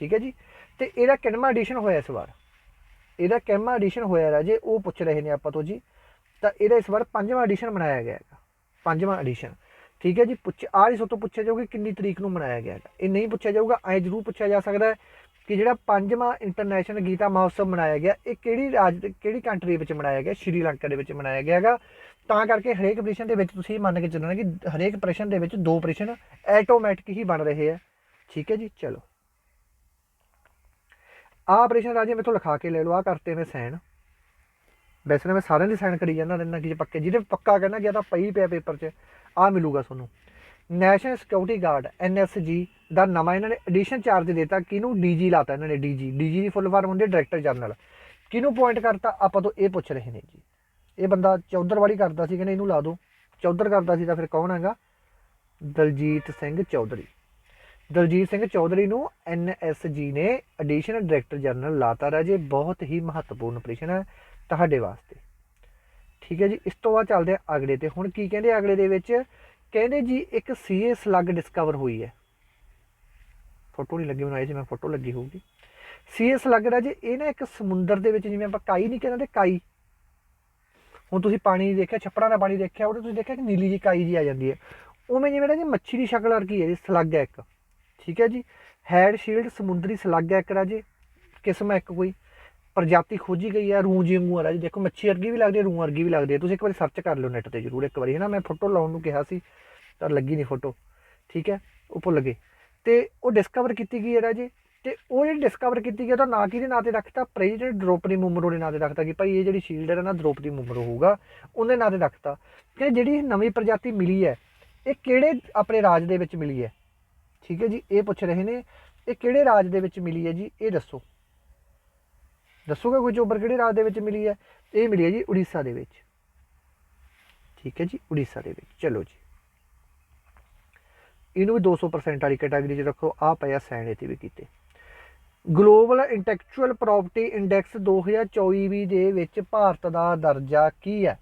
ਠੀਕ ਹੈ ਜੀ, ਤੇ ਇਹਦਾ ਕਿੰਨਵਾਂ ਐਡੀਸ਼ਨ ਹੋਇਆ ਇਸ ਵਾਰ? ਇਹਦਾ ਕਿੰਨਵਾਂ ਐਡੀਸ਼ਨ ਹੋਇਆ ਰਾਜੇ, ਉਹ ਪੁੱਛ ਰਹੇ ਨੇ ਆਪਾਂ ਤੋਂ ਜੀ। ਤਾਂ ਇਹਦਾ ਇਸ ਵਾਰ ਪੰਜਵਾਂ ਐਡੀਸ਼ਨ ਮਨਾਇਆ ਗਿਆ ਹੈਗਾ। ਪੰਜਵਾਂ ਐਡੀਸ਼ਨ ਠੀਕ ਹੈ ਜੀ, ਪੁੱਛ ਆਹ ਇਸ ਤੋਂ ਪੁੱਛਿਆ ਜਾਊਗਾ ਕਿੰਨੀ ਤਰੀਕ ਨੂੰ ਮਨਾਇਆ ਗਿਆ ਹੈਗਾ। ਇਹ ਨਹੀਂ ਪੁੱਛਿਆ ਜਾਊਗਾ, ਐ ਜ਼ਰੂਰ ਪੁੱਛਿਆ ਜਾ ਸਕਦਾ ਹੈ ਕਿ ਜਿਹੜਾ ਪੰਜਵਾਂ ਇੰਟਰਨੈਸ਼ਨਲ ਗੀਤਾ ਮਹੋਤਸਵ ਮਨਾਇਆ ਗਿਆ, ਇਹ ਕਿਹੜੀ ਰਾਜ, ਕਿਹੜੀ ਕੰਟਰੀ ਵਿੱਚ ਮਨਾਇਆ ਗਿਆ? ਸ਼੍ਰੀਲੰਕਾ ਦੇ ਵਿੱਚ ਮਨਾਇਆ ਗਿਆ ਹੈਗਾ। ਤਾਂ ਕਰਕੇ ਹਰੇਕ ਪ੍ਰਸ਼ਨ ਦੇ ਵਿੱਚ ਤੁਸੀਂ ਇਹ ਮੰਨ ਕੇ ਚੱਲਣਾ ਕਿ ਹਰੇਕ ਪ੍ਰਸ਼ਨ ਦੇ ਵਿੱਚ ਦੋ ਪ੍ਰਸ਼ਨ ਆਟੋਮੈਟਿਕ ਹੀ ਬਣ ਰਹੇ ਆ। ਠੀਕ ਹੈ ਜੀ, ਚਲੋ। ਆਹ ਪ੍ਰਸ਼ਨ ਰਾਜੇ ਮੇਥੋਂ ਲਿਖਾ ਕੇ ਲੈ ਲਓ ਆ ਕਰਤੇ ਮੈਂ ਸਾਈਨ। ਵੈਸੇ ਤਾਂ ਮੈਂ ਸਾਰਿਆਂ ਦੀ ਸਾਈਨ ਕਰੀ ਜਾਂਦਾ ਰਹਿੰਦਾ ਕਿ ਜੇ ਪੱਕੇ, ਜਿਹਦੇ ਪੱਕਾ ਕਹਿੰਦਾ ਗਿਆ ਤਾਂ ਪਈ ਪਿਆ ਪੇਪਰ 'ਚ ਆ ਮਿਲੂਗਾ ਤੁਹਾਨੂੰ। ਨੈਸ਼ਨਲ ਸਿਕਿਉਰਿਟੀ ਗਾਰਡ ਐਨਐਸਜੀ ਦਾ ਨਵਾਂ ਇਹਨਾਂ ਨੇ ਐਡੀਸ਼ਨ ਚਾਰਜ ਦਿੱਤਾ, ਕਿਹਨੂੰ? ਡੀਜੀ ਲਾਤਾ ਇਹਨਾਂ ਨੇ ਡੀਜੀ ਡੀਜੀ ਦੀ ਫੁੱਲ ਫਾਰਮ ਹੁੰਦੀ ਹੈ ਡਾਇਰੈਕਟਰ ਜਨਰਲ ਕਿਹਨੂੰ ਪੁਆਇੰਟ ਕਰਤਾ? ਆਪਾਂ ਤੋਂ ਇਹ ਪੁੱਛ ਰਹੇ ਨੇ ਜੀ। ਇਹ ਬੰਦਾ ਚੌਧਰ ਵਾਲੀ ਕਰਦਾ ਸੀ, ਕਹਿੰਦੇ ਇਹਨੂੰ ਲਾ ਦਿਓ। ਚੌਧਰ ਕਰਦਾ ਸੀ ਤਾਂ ਫਿਰ ਕੌਣ ਹੈਗਾ? ਦਲਜੀਤ ਸਿੰਘ ਚੌਧਰੀ। ਦਲਜੀਤ ਸਿੰਘ ਚੌਧਰੀ ਨੂੰ ਐਨਐਸਜੀ ਨੇ ਐਡੀਸ਼ਨਲ ਡਾਇਰੈਕਟਰ ਜਨਰਲ ਲਾਤਾ ਰਾਜੇ ਬਹੁਤ ਹੀ ਮਹੱਤਵਪੂਰਨ ਆਪਰੇਸ਼ਨ ਹੈ ਤੁਹਾਡੇ ਵਾਸਤੇ। ਠੀਕ ਹੈ ਜੀ, ਇਸ ਤੋਂ ਬਾਅਦ ਚੱਲਦੇ ਆ ਅਗਲੇ ਤੇ। ਹੁਣ ਕੀ ਕਹਿੰਦੇ ਅਗਲੇ ਦੇ ਵਿੱਚ? ਕਹਿੰਦੇ ਜੀ, ਇੱਕ ਸੀਏ ਸਲੱਗ ਡਿਸਕਵਰ ਹੋਈ ਹੈ। ਫੋਟੋ ਨਹੀਂ ਲੱਗੀ ਬਣਾਈ ਜੀ ਮੈਂ ਫੋਟੋ ਲੱਗੀ ਹੋਊਗੀ। ਸੀਏ ਸਲੱਗ ਰਾਜੇ ਇਹ ਨਾ ਇੱਕ ਸਮੁੰਦਰ ਦੇ ਵਿੱਚ ਜਿਵੇਂ ਆਪਾਂ ਕਾਈ ਨਹੀਂ ਕਹਿੰਦੇ, ਕਾਈ। ਹੁਣ ਤੁਸੀਂ ਪਾਣੀ ਦੇਖਿਆ, ਛੱਪੜਾਂ ਦਾ ਪਾਣੀ ਦੇਖਿਆ, ਉਹਦੇ ਤੁਸੀਂ ਦੇਖਿਆ ਕਿ ਨੀਲੀ ਜੀ ਕਾਈ ਜੀ ਆ ਜਾਂਦੀ ਹੈ। ਉਵੇਂ ਜਿਵੇਂ ਨਾ ਜੀ ਮੱਛੀ ਦੀ ਸ਼ਕਲ ਵਰਗੀ ਹੈ ਜੀ ਸਲੱਗ ਹੈ ਇੱਕ। ਠੀਕ ਹੈ ਜੀ? ਹੈਡ, ਸ਼ੀਲਡ, ਸਮੁੰਦਰੀ ਸਲੱਗ ਹੈ ਇੱਕ ਰਾਜੇ ਕਿਸਮ ਹੈ ਇੱਕ ਕੋਈ। ਪ੍ਰਜਾਤੀ ਖੋਜੀ ਗਈ ਹੈ ਰੂੰ ਜੀ ਵਾਂਗੂ ਆ ਜੀ। ਦੇਖੋ, ਮੱਛੀ ਵਰਗੀ ਵੀ ਲੱਗਦੀ ਹੈ ਰੂੰ ਵਰਗੀ ਵੀ ਲੱਗਦੀ ਹੈ। ਤੁਸੀਂ ਇੱਕ ਵਾਰੀ ਸਰਚ ਕਰ ਲਿਓ ਨੈਟ ਤੇ ਜ਼ਰੂਰ, ਇੱਕ ਵਾਰੀ। ਹੈ ਨਾ ਮੈਂ ਫੋਟੋ ਲਾਉਣ ਨੂੰ ਕਿਹਾ ਸੀ ਤਾਂ ਲੱਗੀ ਨਹੀਂ ਫੋਟੋ। ਠੀਕ ਹੈ? ਉਹ ਭੁੱਲ ਗਏ ਤੇ ਉਹ ਡਿਸਕਵਰ ਕੀਤੀ ਗਈ ਹੈ ਰਾਜੇ ਤੇ ਉਹ ਜਿਹੜੀ ਡਿਸਕਵਰ ਕੀਤੀ ਗਈ, ਉਹਦਾ ਨਾਂ ਕਿਹਦੇ ਨਾਂ ਤੇ ਰੱਖਤਾ? ਪ੍ਰੈਜ਼ੀਡੈਂਟ ਦ੍ਰੋਪਦੀ ਮੁਮਰੋ ਦੇ ਨਾਂ ਤੇ ਰੱਖਤਾ ਕਿ ਭਾਈ ਇਹ ਜਿਹੜੀ ਸ਼ੀਲਡ ਹੈ ਨਾ, ਦ੍ਰੋਪਦੀ ਮੁਮਰੋ ਹੋਊਗਾ, ਉਹਦੇ ਨਾਂ ਤੇ ਰੱਖਤਾ। ਕਿ ਜਿਹੜੀ ਨਵੀਂ ਪ੍ਰਜਾਤੀ ਮਿਲੀ ਹੈ, ਇਹ ਕਿਹੜੇ ਆਪਣੇ ਰਾਜ ਦੇ ਵਿੱਚ ਮਿਲੀ ਹੈ? ਠੀਕ ਹੈ ਜੀ, ਇਹ ਪੁੱਛ ਰਹੇ ਨੇ। ਇਹ ਕਿਹੜੇ ਰਾਜ ਦੇ ਵਿੱਚ ਮਿਲੀ ਹੈ ਜੀ? ਇਹ ਦੱਸੋ। ਦੱਸੋਗੇ ਕੋਈ ਚੋਬਰ ਕਿਹੜੇ ਰਾਜ ਦੇ ਵਿੱਚ ਮਿਲੀ ਹੈ? ਇਹ ਮਿਲੀ ਹੈ ਜੀ ਉੜੀਸਾ ਦੇ ਵਿੱਚ। ਠੀਕ ਹੈ ਜੀ, ਉੜੀਸਾ ਦੇ ਵਿੱਚ। ਚਲੋ ਜੀ। ਇਹਨੂੰ ਵੀ 200% ਵਾਲੀ ਕੈਟਾਗਰੀ 'ਚ ਰੱਖੋ ਆ ਪਿਆ ਸੈਂਡ ਇੱਥੇ ਵੀ ਕੀਤੇ। ਗਲੋਬਲ ਇੰਟੈਲੈਕਚੁਅਲ ਪ੍ਰਾਪਰਟੀ ਇੰਡੈਕਸ 2024 ਦੇ ਵਿੱਚ ਭਾਰਤ ਦਾ ਦਰਜਾ ਕੀ ਹੈ?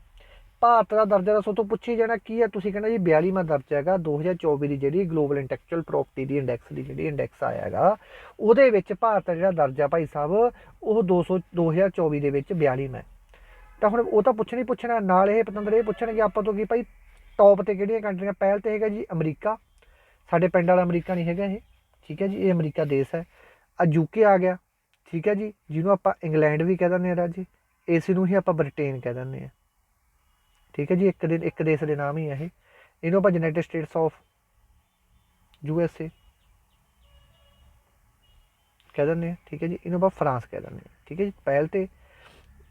ਭਾਰਤ ਦਾ ਦਰਜਾ ਦੱਸੋ ਤੋਂ ਪੁੱਛੀ ਜਾਣਾ, ਕੀ ਹੈ? ਤੁਸੀਂ ਕਹਿੰਦਾ ਜੀ 42ਵਾਂ ਦਰਜਾ ਹੈਗਾ 2024 ਦੀ ਜਿਹੜੀ ਗਲੋਬਲ ਇੰਟੈਲੈਕਚੁਅਲ ਪ੍ਰਾਪਰਟੀ ਦੀ ਇੰਡੈਕਸ ਦੀ ਜਿਹੜੀ ਇੰਡੈਕਸ ਆਇਆ ਹੈਗਾ, ਉਹਦੇ ਵਿੱਚ ਭਾਰਤ ਦਾ ਜਿਹੜਾ ਦਰਜਾ ਭਾਈ ਸਾਹਿਬ, ਉਹ 200 2024 ਦੇ ਵਿੱਚ 42ਵਾਂ ਤਾਂ ਹੁਣ ਉਹ ਤਾਂ ਪੁੱਛਣਾ ਹੀ ਪੁੱਛਣਾ, ਨਾਲ ਇਹ ਪਤੰਦਰ ਇਹ ਪੁੱਛਣਗੇ ਆਪਾਂ ਤੋਂ ਕੀ ਭਾਈ ਟੌਪ ਤੇ ਕਿਹੜੀਆਂ ਕੰਟਰੀਆਂ ਪਹਿਲ ਤੇ ਹੈਗਾ ਜੀ ਅਮਰੀਕਾ। ਸਾਡੇ ਪਿੰਡ ਵਾਲਾ ਅਮਰੀਕਾ ਨਹੀਂ ਹੈਗਾ ਇਹ, ਠੀਕ ਹੈ ਜੀ, ਇਹ ਅਮਰੀਕਾ ਦੇਸ਼ ਹੈ। ਆ ਯੂਕੇ ਆ ਗਿਆ, ਠੀਕ ਹੈ ਜੀ, ਜਿਹਨੂੰ ਆਪਾਂ ਇੰਗਲੈਂਡ ਵੀ ਕਹਿ ਦਿੰਦੇ ਆ ਰਾਜੀ ਇਸ ਨੂੰ ਹੀ ਆਪਾਂ ਬ੍ਰਿਟੇਨ ਕਹਿ ਦਿੰਦੇ ਆ ਠੀਕ ਹੈ ਜੀ, ਇੱਕ ਦੇ, ਇੱਕ ਦੇਸ਼ ਦੇ ਨਾਮ ਹੀ ਹੈ ਇਹ। ਇਹਨੂੰ ਆਪਾਂ united states of U S A ਕਹਿ ਦਿੰਦੇ ਆ ਠੀਕ ਹੈ ਜੀ, ਇਹਨੂੰ ਆਪਾਂ ਫਰਾਂਸ ਕਹਿ ਦਿੰਦੇ ਆ ਠੀਕ ਹੈ ਜੀ, ਪਹਿਲ ਤੇ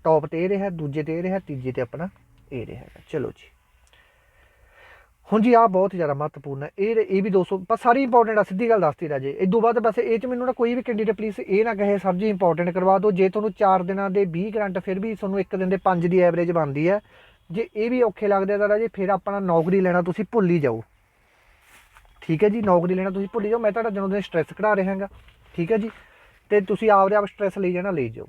ਟੌਪ ਤੇ ਇਹ ਰਿਹਾ, ਦੂਜੇ ਤੇ ਇਹ ਰਿਹਾ, ਤੀਜੇ ਤੇ ਆਪਣਾ ਇਹ ਰਿਹਾ। ਚਲੋ ਜੀ। ਹੁਣ ਜੀ ਆ ਬਹੁਤ ਜ਼ਿਆਦਾ ਮਹੱਤਵਪੂਰਨ ਹੈ। ਇਹ ਇਹ ਵੀ 200 ਬਸ ਸਾਰੀ ਇੰਪੋਰਟੈਂਟ ਆ, ਸਿੱਧੀ ਗੱਲ ਦੱਸਦੀ ਰਾਜੇ। ਇਸ ਤੋਂ ਬਾਅਦ ਬਸ ਇਹ ਚ ਮੈਨੂੰ ਨਾ ਕੋਈ ਵੀ ਕੈਂਡੀਡੇਟ ਪਲੀਜ਼ ਇਹ ਨਾ ਕਹੇ, ਸਰ ਜੀ ਇੰਪੋਰਟੈਂਟ ਕਰਵਾ ਦਿਓ। ਜੇ ਤੁਹਾਨੂੰ 4 ਦਿਨਾਂ ਦੇ 20 ਗਰੰਟ ਫਿਰ ਵੀ ਤੁਹਾਨੂੰ ਇੱਕ ਦਿਨ ਦੇ 5 ਦੀ ਐਵਰੇਜ ਬਣਦੀ ਹੈ। ਜੇ ਇਹ ਵੀ ਔਖੇ ਲੱਗਦੇ ਆ ਤਾਂ ਰਾਜੇ ਫਿਰ ਆਪਣਾ ਨੌਕਰੀ ਲੈਣਾ ਤੁਸੀਂ ਭੁੱਲ ਹੀ ਜਾਓ। ਠੀਕ ਹੈ ਜੀ, ਨੌਕਰੀ ਲੈਣਾ ਤੁਸੀਂ ਭੁੱਲ ਜਾਓ। ਮੈਂ ਤੁਹਾਡਾ ਜਦੋਂ ਦਿਨ ਸਟ੍ਰੈਸ ਕਢਾ ਰਿਹਾ ਹਾਂਗਾ ਠੀਕ ਹੈ ਜੀ? ਤੇ ਤੁਸੀਂ ਆਪਦੇ ਆਪ ਸਟ੍ਰੈਸ ਲਈ ਜਾਣਾ, ਲਈ ਜਾਓ।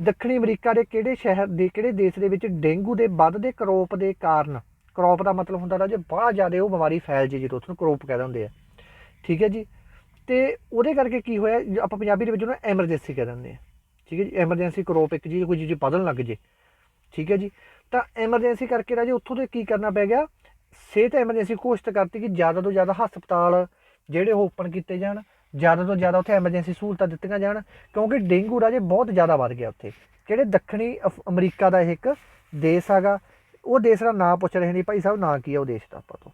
ਦੱਖਣੀ ਅਮਰੀਕਾ ਦੇ ਕਿਹੜੇ ਸ਼ਹਿਰ ਦੇ, ਕਿਹੜੇ ਦੇਸ਼ ਦੇ ਵਿੱਚ ਡੇਂਗੂ ਦੇ ਵੱਧਦੇ ਕਰੋਪ ਦੇ ਕਾਰਨ ਕਰੋਪ ਦਾ ਮਤਲਬ ਹੁੰਦਾ ਰਾਜੇ ਬੜਾ ਜ਼ਿਆਦਾ ਉਹ ਬਿਮਾਰੀ ਫੈਲ ਜੇ, ਜਦੋਂ ਉਸਨੂੰ ਕਰੋਪ ਕਹਿ ਦਿੰਦੇ ਆ। ਠੀਕ ਹੈ ਜੀ? ਤੇ ਉਹਦੇ ਕਰਕੇ ਕੀ ਹੋਇਆ ਆਪਾਂ ਪੰਜਾਬੀ ਦੇ ਵਿੱਚ ਉਹਨੂੰ ਐਮਰਜੈਂਸੀ ਕਹਿ ਦਿੰਦੇ ਆ। ਠੀਕ ਹੈ ਜੀ? ਐਮਰਜੈਂਸੀ ਕਰੋਪ ਇੱਕ ਚੀਜ਼, ਕੋਈ ਚੀਜ਼ ਬਦਲਣ ਲੱਗ ਜੇ। ਠੀਕ ਹੈ ਜੀ? ਤਾਂ ਐਮਰਜੈਂਸੀ ਕਰਕੇ ਰਾਜੇ ਉੱਥੋਂ ਤੇ ਕੀ ਕਰਨਾ ਪੈ ਗਿਆ? ਸਿਹਤ ਐਮਰਜੈਂਸੀ ਘੋਸ਼ਿਤ ਕਰਤੀ ਕਿ ਜ਼ਿਆਦਾ ਤੋਂ ਜ਼ਿਆਦਾ ਹਸਪਤਾਲ ਜਿਹੜੇ ਉਹ ਓਪਨ ਕੀਤੇ ਜਾਣ, ਜ਼ਿਆਦਾ ਤੋਂ ਜ਼ਿਆਦਾ ਉੱਥੇ ਐਮਰਜੈਂਸੀ ਸਹੂਲਤਾਂ ਦਿੱਤੀਆਂ ਜਾਣ, ਕਿਉਂਕਿ ਡੇਂਗੂ ਰਾਜੇ ਬਹੁਤ ਜ਼ਿਆਦਾ ਵੱਧ ਗਿਆ ਉੱਥੇ। ਜਿਹੜੇ ਦੱਖਣੀ ਅਫ- ਅਮਰੀਕਾ ਦਾ ਇਹ ਇੱਕ ਦੇਸ਼ ਹੈਗਾ ਉਹ ਦੇਸ਼ ਦਾ ਨਾਂ ਪੁੱਛ ਰਹੇ ਨੇ ਭਾਈ ਸਾਹਿਬ, ਨਾਂ ਕੀ ਹੈ ਉਹ ਦੇਸ਼ ਦਾ ਆਪਾਂ ਤੋਂ?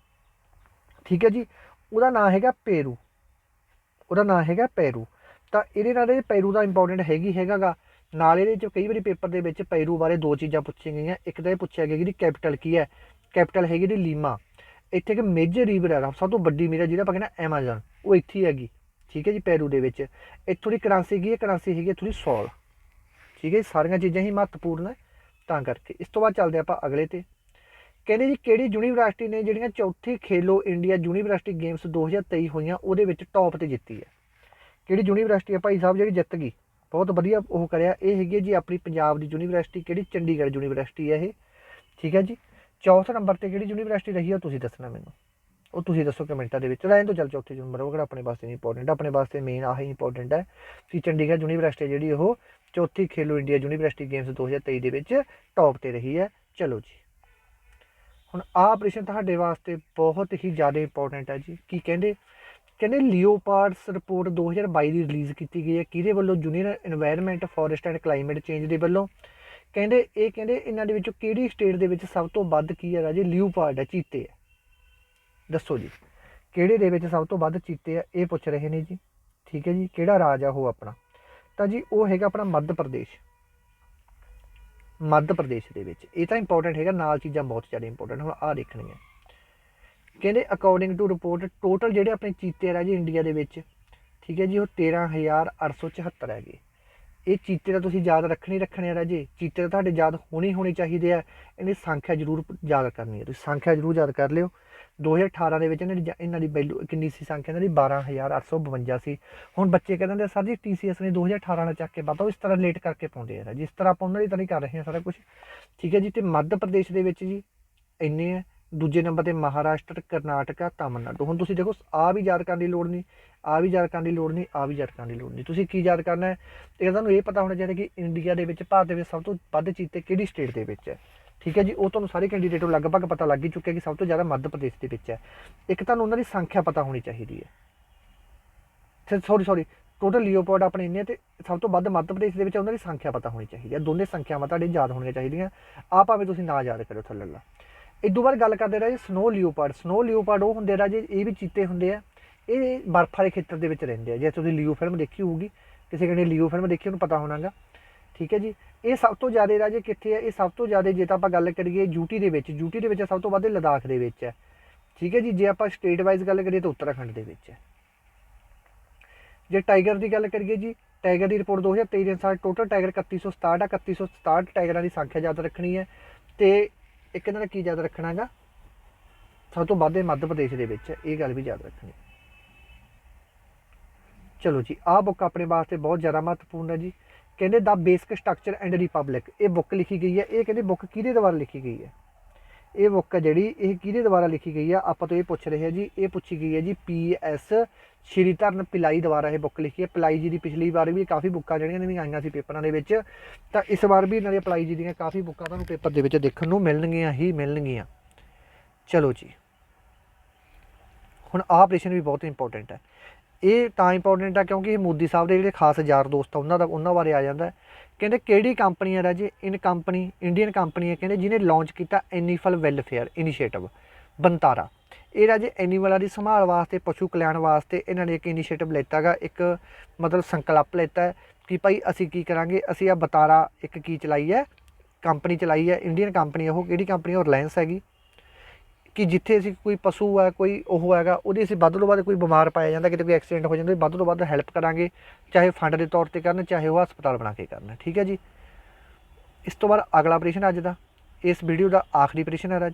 ਠੀਕ ਹੈ ਜੀ, ਉਹਦਾ ਨਾਂ ਹੈਗਾ ਪੇਰੂ। ਉਹਦਾ ਨਾਂ ਹੈਗਾ ਪੈਰੂ। ਤਾਂ ਇਹਦੇ ਨਾਲ ਇਹ ਪੈਰੂ ਦਾ ਇੰਪੋਰਟੈਂਟ ਹੈਗੀ ਹੈਗਾਗਾ। ਨਾਲ ਇਹਦੇ ਚ ਕਈ ਵਾਰੀ ਪੇਪਰ ਦੇ ਵਿੱਚ ਪੈਰੂ ਬਾਰੇ ਦੋ ਚੀਜ਼ਾਂ ਪੁੱਛੀਆਂ ਗਈਆਂ। ਇੱਕ ਤਾਂ ਇਹ ਪੁੱਛਿਆ ਗਿਆ ਕਿ ਇਹਦੀ ਕੈਪੀਟਲ ਕੀ ਹੈ? ਕੈਪੀਟਲ ਹੈਗੀ ਇਹਦੀ ਲੀਮਾ। ਇੱਥੇ ਇੱਕ ਮੇਜਰ ਰੀਵਰ ਹੈ, ਸਭ ਤੋਂ ਵੱਡੀ ਮੇਰਾ ਜਿਹੜਾ ਆਪਾਂ ਕਹਿੰਦੇ ਐਮਾਜ਼ਨ ਉਹ ਇੱਥੇ ਹੀ ਹੈਗੀ। ਠੀਕ ਹੈ ਜੀ, ਪੈਰੂ ਦੇ ਵਿੱਚ। ਇੱਥੋਂ ਦੀ ਕਰੰਸੀ ਕੀ ਹੈ ਕਰੰਸੀ ਹੈਗੀ ਇੱਥੋਂ ਦੀ ਸੌਲ ਠੀਕ ਹੈ ਜੀ, ਸਾਰੀਆਂ ਚੀਜ਼ਾਂ ਹੀ ਮਹੱਤਵਪੂਰਨ ਹੈ। ਤਾਂ ਕਰਕੇ। ਇਸ ਤੋਂ ਬਾਅਦ ਚੱਲਦੇ ਆਪਾਂ ਅਗਲੇ ਤੇ। ਕਹਿੰਦੇ ਜੀ, ਕਿਹੜੀ ਯੂਨੀਵਰਸਿਟੀ ਨੇ ਜਿਹੜੀਆਂ ਚੌਥੀ ਖੇਲੋ ਇੰਡੀਆ ਯੂਨੀਵਰਸਿਟੀ ਗੇਮਸ 2023 ਹੋਈਆਂ, ਉਹਦੇ ਵਿੱਚ ਟੌਪ ਤੇ ਜਿੱਤੀ ਹੈ? ਕਿਹੜੀ ਯੂਨੀਵਰਸਿਟੀ ਹੈ ਭਾਈ ਸਾਹਿਬ ਜਿਹੜੀ ਜਿੱਤ ਗਈ? ਬਹੁਤ ਵਧੀਆ ਉਹ ਕਰਿਆ। ਇਹ ਹੈਗੀ ਹੈ ਜੀ ਆਪਣੀ ਪੰਜਾਬ ਦੀ ਯੂਨੀਵਰਸਿਟੀ, ਕਿਹੜੀ ਚੰਡੀਗੜ੍ਹ ਯੂਨੀਵਰਸਿਟੀ ਹੈ ਇਹ? ਠੀਕ ਹੈ ਜੀ? ਚੌਥੇ ਨੰਬਰ ਤੇ ਕਿਹੜੀ ਯੂਨੀਵਰਸਿਟੀ ਰਹੀ ਹੈ ਤੁਸੀਂ ਦੱਸਣਾ ਮੈਨੂੰ। ਉਹ ਤੁਸੀਂ ਦੱਸੋ ਕਮੈਂਟਾਂ ਦੇ ਵਿੱਚ। ਰਹਿਣ ਤੋਂ ਚੱਲ ਚੌਥੇ ਨੰਬਰ। ਉਹ ਕਿਹੜਾ ਆਪਣੇ ਵਾਸਤੇ ਇੰਪੋਰਟੈਂਟ ਆਪਣੇ ਵਾਸਤੇ ਮੇਨ ਆਹੀ ਇੰਪੋਰਟੈਂਟ ਹੈ। ਕਿ ਚੰਡੀਗੜ੍ਹ ਯੂਨੀਵਰਸਿਟੀ ਹੈ ਜਿਹੜੀ ਉਹ ਚੌਥੀ ਖੇਲੋ ਇੰਡੀਆ ਯੂਨੀਵਰਸਿਟੀ ਗੇਮਸ 2023 ਦੇ ਵਿੱਚ ਟੌਪ ਤੇ ਰਹੀ ਹੈ। ਚਲੋ ਜੀ। ਹੁਣ ਆਹ ਆਪਰੇਸ਼ਨ ਤੁਹਾਡੇ ਵਾਸਤੇ ਬਹੁਤ ਹੀ ਜ਼ਿਆਦਾ ਇੰਪੋਰਟੈਂਟ ਹੈ ਜੀ। ਕੀ ਕਹਿੰਦੇ? ਕਹਿੰਦੇ ਲਿਓਪਾਰਡਸ ਰਿਪੋਰਟ 2022 ਦੀ ਰਿਲੀਜ਼ ਕੀਤੀ ਗਈ ਹੈ। ਕਿਹਦੇ ਵੱਲੋਂ? Junior environment forest and climate change ਦੇ ਵੱਲੋਂ। ਕਹਿੰਦੇ, ਇਹ ਕਹਿੰਦੇ ਇਹਨਾਂ ਦੇ ਵਿੱਚੋਂ ਕਿਹੜੀ ਸਟੇਟ ਦੇ ਵਿੱਚ ਸਭ ਤੋਂ ਵੱਧ ਕੀ ਹੈ ਰਾਜੇ ਲਿਓਪਾਰਡ ਹੈ, ਚੀਤੇ ਹੈ। ਦੱਸੋ ਜੀ, ਕਿਹੜੇ ਦੇ ਵਿੱਚ ਸਭ ਤੋਂ ਵੱਧ ਚੀਤੇ ਆ ਇਹ ਪੁੱਛ ਰਹੇ ਨੇ ਜੀ। ਠੀਕ ਹੈ ਜੀ, ਕਿਹੜਾ ਰਾਜ ਆ ਉਹ ਆਪਣਾ? ਤਾਂ ਜੀ ਉਹ ਹੈਗਾ ਆਪਣਾ ਮੱਧ ਪ੍ਰਦੇਸ਼। ਮੱਧ ਪ੍ਰਦੇਸ਼ ਦੇ ਵਿੱਚ। ਇਹ ਤਾਂ ਇੰਪੋਰਟੈਂਟ ਹੈਗਾ, ਨਾਲ ਚੀਜ਼ਾਂ ਬਹੁਤ ਜ਼ਿਆਦਾ ਇੰਪੋਰਟੈਂਟ ਹੁਣ ਆਹ ਦੇਖਣੀਆਂ। ਕਹਿੰਦੇ ਅਕੋਰਡਿੰਗ ਟੂ ਰਿਪੋਰਟ ਟੋਟਲ ਜਿਹੜੇ ਆਪਣੇ ਚੀਤੇ ਆ ਰਾਜੇ ਇੰਡੀਆ ਦੇ ਵਿੱਚ, ਠੀਕ ਹੈ ਜੀ, ਉਹ 13874 ਹੈਗੇ। ਇਹ ਚੀਤੇ ਦਾ ਤੁਸੀਂ ਯਾਦ ਰੱਖਣੇ ਹੀ ਰੱਖਣੇ ਆ ਰਾਜੇ। ਚੀਤੇ ਤਾਂ ਤੁਹਾਡੇ ਯਾਦ ਹੋਣੇ ਹੋਣੇ ਚਾਹੀਦੇ ਆ। ਇਹਦੀ ਸੰਖਿਆ ਜ਼ਰੂਰ ਯਾਦ ਕਰਨੀ ਹੈ। ਤੁਸੀਂ ਸੰਖਿਆ ਜ਼ਰੂਰ ਯਾਦ ਕਰ ਲਿਓ। 2018 ਦੇ ਵਿੱਚ ਇਹਨਾਂ ਦੀ ਇਹਨਾਂ ਦੀ ਵੈਲਿਊ ਕਿੰਨੀ ਸੀ? ਸੰਖਿਆ ਇਹਨਾਂ ਦੀ 12852 ਸੀ ਹੁਣ ਬੱਚੇ ਕਹਿੰਦੇ ਆ, ਸਰ ਜੀ TCS ਨੇ 2018 ਨਾਲ ਚੱਕ ਕੇ ਪਤਾ ਉਹ ਇਸ ਤਰ੍ਹਾਂ ਲੇਟ ਕਰਕੇ ਪਾਉਂਦੇ ਆ ਜਿਸ ਤਰ੍ਹਾਂ ਆਪਾਂ ਉਹਨਾਂ ਦੀ ਤਰ੍ਹਾਂ ਹੀ ਕਰ ਰਹੇ ਹਾਂ ਸਾਰਾ ਕੁਝ ਠੀਕ ਹੈ ਜੀ, ਤੇ ਮੱਧ ਪ੍ਰਦੇਸ਼ ਦੇ ਵਿੱਚ ਜੀ ਇੰਨੇ ਆ। ਦੂਜੇ ਨੰਬਰ ਤੇ ਮਹਾਰਾਸ਼ਟਰ, ਕਰਨਾਟਕਾ, ਤਾਮਿਲਨਾਡੂ। ਹੁਣ ਤੁਸੀਂ ਦੇਖੋ, ਆ ਵੀ ਯਾਦ ਕਰਨ ਦੀ ਲੋੜ ਨਹੀਂ, ਆ ਵੀ ਯਾਦ ਕਰਨ ਦੀ ਲੋੜ ਨਹੀਂ, ਆ ਵੀ ਯਾਦ ਕਰਨ ਦੀ ਲੋੜ ਨਹੀਂ। ਤੁਸੀਂ ਕੀ ਯਾਦ ਕਰਨਾ ਹੈ? ਇਹ ਤੁਹਾਨੂੰ ਇਹ ਪਤਾ ਹੋਣਾ ਚਾਹੀਦਾ ਕਿ ਇੰਡੀਆ ਦੇ ਵਿੱਚ ਭਾਰਤ ਦੇ ਵਿੱਚ ਸਭ ਤੋਂ ਵੱਧ ਚੀਤੇ ਕਿਹੜੀ ਸਟੇਟ ਦੇ ਵਿੱਚ ਹੈ? ਠੀਕ ਹੈ ਜੀ, ਉਹ ਤੁਹਾਨੂੰ ਸਾਰੇ ਕੈਂਡੀਡੇਟ ਨੂੰ ਲਗਭਗ ਪਤਾ ਲੱਗ ਹੀ ਚੁੱਕਿਆ ਕਿ ਸਭ ਤੋਂ ਜ਼ਿਆਦਾ ਮੱਧ ਪ੍ਰਦੇਸ਼ ਦੇ ਵਿੱਚ ਹੈ। ਇੱਕ ਤੁਹਾਨੂੰ ਉਹਨਾਂ ਦੀ ਸੰਖਿਆ ਪਤਾ ਹੋਣੀ ਚਾਹੀਦੀ ਹੈ। ਸੌਰੀ ਸੌਰੀ ਟੋਟਲ ਲਿਓਪਾਰਡ ਆਪਣੇ ਇੰਨੇ ਤੇ ਸਭ ਤੋਂ ਵੱਧ ਮੱਧ ਪ੍ਰਦੇਸ਼ ਦੇ ਵਿੱਚ ਉਹਨਾਂ ਦੀ ਸੰਖਿਆ ਪਤਾ ਹੋਣੀ ਚਾਹੀਦੀ ਹੈ। ਦੋਨੇ ਸੰਖਿਆਵਾਂ ਤੁਹਾਡੇ ਯਾਦ ਹੋਣੀਆਂ ਚਾਹੀਦੀਆਂ। ਆ ਭਾਵੇਂ ਤੁਸੀਂ ਨਾ ਯਾਦ ਕਰੋ ਥੱਲੇ ਲਾ। ਇਦੋਂ ਬਾਅਦ ਗੱਲ ਕਰਦੇ ਰਹੇ ਸਨੋ ਲਿਓਪਾਰਡ ਸਨੋ ਲਿਓਪਾਰਡ ਉਹ ਹੁੰਦੇ ਰਾਜੇ, ਇਹ ਵੀ ਚੀਤੇ ਹੁੰਦੇ ਆ। ਇਹ ਬਰਫ਼ ਵਾਲੇ ਖੇਤਰ ਦੇ ਵਿੱਚ ਰਹਿੰਦੇ ਆ। ਜੇ ਤੁਸੀਂ ਲਿਓ ਫਿਲਮ ਦੇਖੀ ਹੋਊਗੀ, ਕਿਸੇ ਕਹਿੰਦੇ ਲਿਓ ਫਿਲਮ ਦੇਖੀ, ਉਹਨੂੰ ਪਤਾ ਹੋਣਾਗਾ। ਠੀਕ ਹੈ ਜੀ? ਇਹ ਸਭ ਤੋਂ ਜ਼ਿਆਦਾ ਰਾਜੇ ਕਿੱਥੇ ਹੈ? ਇਹ ਸਭ ਤੋਂ ਜ਼ਿਆਦਾ ਜੇ ਤਾਂ ਆਪਾਂ ਗੱਲ ਕਰੀਏ ਯੂਟੀ ਦੇ ਵਿੱਚ, ਯੂਟੀ ਦੇ ਵਿੱਚ ਸਭ ਤੋਂ ਵੱਧ ਲਦਾਖ ਦੇ ਵਿੱਚ ਹੈ। ਠੀਕ ਹੈ ਜੀ? ਜੇ ਆਪਾਂ ਸਟੇਟ ਵਾਈਜ਼ ਗੱਲ ਕਰੀਏ ਤਾਂ ਉੱਤਰਾਖੰਡ ਦੇ ਵਿੱਚ ਹੈ। ਜੇ ਟਾਈਗਰ ਦੀ ਗੱਲ ਕਰੀਏ ਜੀ, ਟਾਈਗਰ ਦੀ ਰਿਪੋਰਟ 2023 ਦੇ ਅਨੁਸਾਰ ਟੋਟਲ ਟਾਈਗਰ 3167 ਆ 3167 ਟਾਈਗਰਾਂ ਦੀ ਸੰਖਿਆ ਯਾਦ ਰੱਖਣੀ ਹੈ। ਤੇ ਇੱਕ ਇਹਨਾਂ ਦਾ ਕੀ ਯਾਦ ਰੱਖਣਾਗਾ? ਸਭ ਤੋਂ ਵੱਧ ਮੱਧ ਪ੍ਰਦੇਸ਼ ਦੇ ਵਿੱਚ ਹੈ। ਇਹ ਗੱਲ ਵੀ ਯਾਦ ਰੱਖਣੀ ਚਲੋ ਜੀ, ਆਹ ਬੁੱਕ ਆਪਣੇ ਵਾਸਤੇ ਬਹੁਤ ਜ਼ਿਆਦਾ ਮਹੱਤਵਪੂਰਨ ਹੈ ਜੀ। ਕਹਿੰਦੇ ਦਾ ਬੇਸਿਕ ਸਟਰਕਚਰ ਐਂਡ ਰਿਪਬਲਿਕ ਇਹ ਬੁੱਕ ਲਿਖੀ ਗਈ ਹੈ। ਇਹ ਕਹਿੰਦੇ ਬੁੱਕ ਕਿਹਦੇ ਦੁਆਰਾ ਲਿਖੀ ਗਈ ਹੈ? ਇਹ ਬੁੱਕ ਹੈ ਜਿਹੜੀ, ਇਹ ਕਿਹਦੇ ਦੁਆਰਾ ਲਿਖੀ ਗਈ ਹੈ? ਆਪਾਂ ਤੋਂ ਇਹ ਪੁੱਛ ਰਹੇ ਹਾਂ ਜੀ। ਇਹ ਪੁੱਛੀ ਗਈ ਹੈ ਜੀ ਪੀ ਐਸ ਸ਼੍ਰੀ ਧਰਨ ਪਿਲਾਈ ਦੁਆਰਾ ਇਹ ਬੁੱਕ ਲਿਖੀ ਹੈ। ਪਿਲਾਈ ਜੀ ਦੀ ਪਿਛਲੀ ਵਾਰ ਵੀ ਕਾਫੀ ਬੁੱਕਾਂ ਜਿਹੜੀਆਂ ਨੇ ਆਈਆਂ ਸੀ ਪੇਪਰਾਂ ਦੇ ਵਿੱਚ। ਤਾਂ ਇਸ ਵਾਰ ਵੀ ਇਹਨਾਂ ਦੇ ਪਿਲਾਈ ਜੀ ਦੀਆਂ ਕਾਫੀ ਬੁੱਕਾਂ ਤੁਹਾਨੂੰ ਪੇਪਰ ਦੇ ਵਿੱਚ ਦੇਖਣ ਨੂੰ ਮਿਲਣਗੀਆਂ ਹੀ ਮਿਲਣਗੀਆਂ। ਚਲੋ ਜੀ। ਹੁਣ ਆਹ ਪ੍ਰਸ਼ਨ ਵੀ ਬਹੁਤ ਇੰਪੋਰਟੈਂਟ ਹੈ। ਇਹ ਤਾਂ ਇੰਪੋਰਟੈਂਟ ਆ ਕਿਉਂਕਿ ਇਹ ਮੋਦੀ ਸਾਹਿਬ ਦੇ ਜਿਹੜੇ ਖਾਸ ਯਾਰ ਦੋਸਤ ਆ, ਉਹਨਾਂ ਦਾ ਉਹਨਾਂ ਬਾਰੇ ਆ ਜਾਂਦਾ ਕਹਿੰਦੇ ਕਿਹੜੀ ਕੰਪਨੀ ਹੈ ਰਾਜੇ? ਇਨ ਕੰਪਨੀ ਇੰਡੀਅਨ ਕੰਪਨੀ ਹੈ ਕਹਿੰਦੇ ਜਿਹਨੇ ਲਾਂਚ ਕੀਤਾ ਐਨੀਫਲ ਵੈਲਫੇਅਰ ਇਨੀਸ਼ੀਏਟਿਵ ਬੰਤਾਰਾ। ਇਹ ਰਾਜੇ ਐਨੀਮਲਾਂ ਦੀ ਸੰਭਾਲ ਵਾਸਤੇ, ਪਸ਼ੂ ਕਲਿਆਣ ਵਾਸਤੇ ਇਹਨਾਂ ਨੇ ਇੱਕ ਇਨੀਸ਼ੀਏਟਿਵ ਲੈਤਾਗਾ ਇੱਕ ਮਤਲਬ ਸੰਕਲਪ ਲੈਤਾ ਕਿ ਭਾਈ ਅਸੀਂ ਕੀ ਕਰਾਂਗੇ? ਅਸੀਂ ਆ ਬਤਾਰਾ ਇੱਕ ਕੀ ਚਲਾਈ ਹੈ? ਕੰਪਨੀ ਚਲਾਈ ਹੈ ਇੰਡੀਅਨ ਕੰਪਨੀ ਉਹ, ਕਿਹੜੀ ਕੰਪਨੀ ਉਹ ਰਿਲਾਇੰਸ ਹੈਗੀ। ਕਿ ਜਿੱਥੇ ਅਸੀਂ ਕੋਈ ਪਸ਼ੂ ਹੈ ਕੋਈ ਉਹ ਹੈਗਾ, ਉਹਦੀ ਅਸੀਂ ਵੱਧ ਤੋਂ ਵੱਧ ਕੋਈ ਬਿਮਾਰ ਪਾਇਆ ਜਾਂਦਾ, ਕਿਤੇ ਕੋਈ ਐਕਸੀਡੈਂਟ ਹੋ ਜਾਂਦਾ, ਵੱਧ ਤੋਂ ਵੱਧ ਹੈਲਪ ਕਰਾਂਗੇ, ਚਾਹੇ ਫੰਡ ਦੇ ਤੌਰ ਤੇ ਕਰਨ, ਚਾਹੇ ਉਹ ਹਸਪਤਾਲ ਬਣਾ ਕੇ ਕਰਨ, ਠੀਕ ਹੈ ਜੀ? ਇਸ ਤੋਂ ਬਾਅਦ ਅਗਲਾ ਆਪਰੇਸ਼ਨ ਅੱਜ ਦਾ, ਇਸ ਵੀਡੀਓ ਦਾ ਆਖਰੀ ਆਪਰੇਸ਼ਨ ਹੈ ਰਾਜ,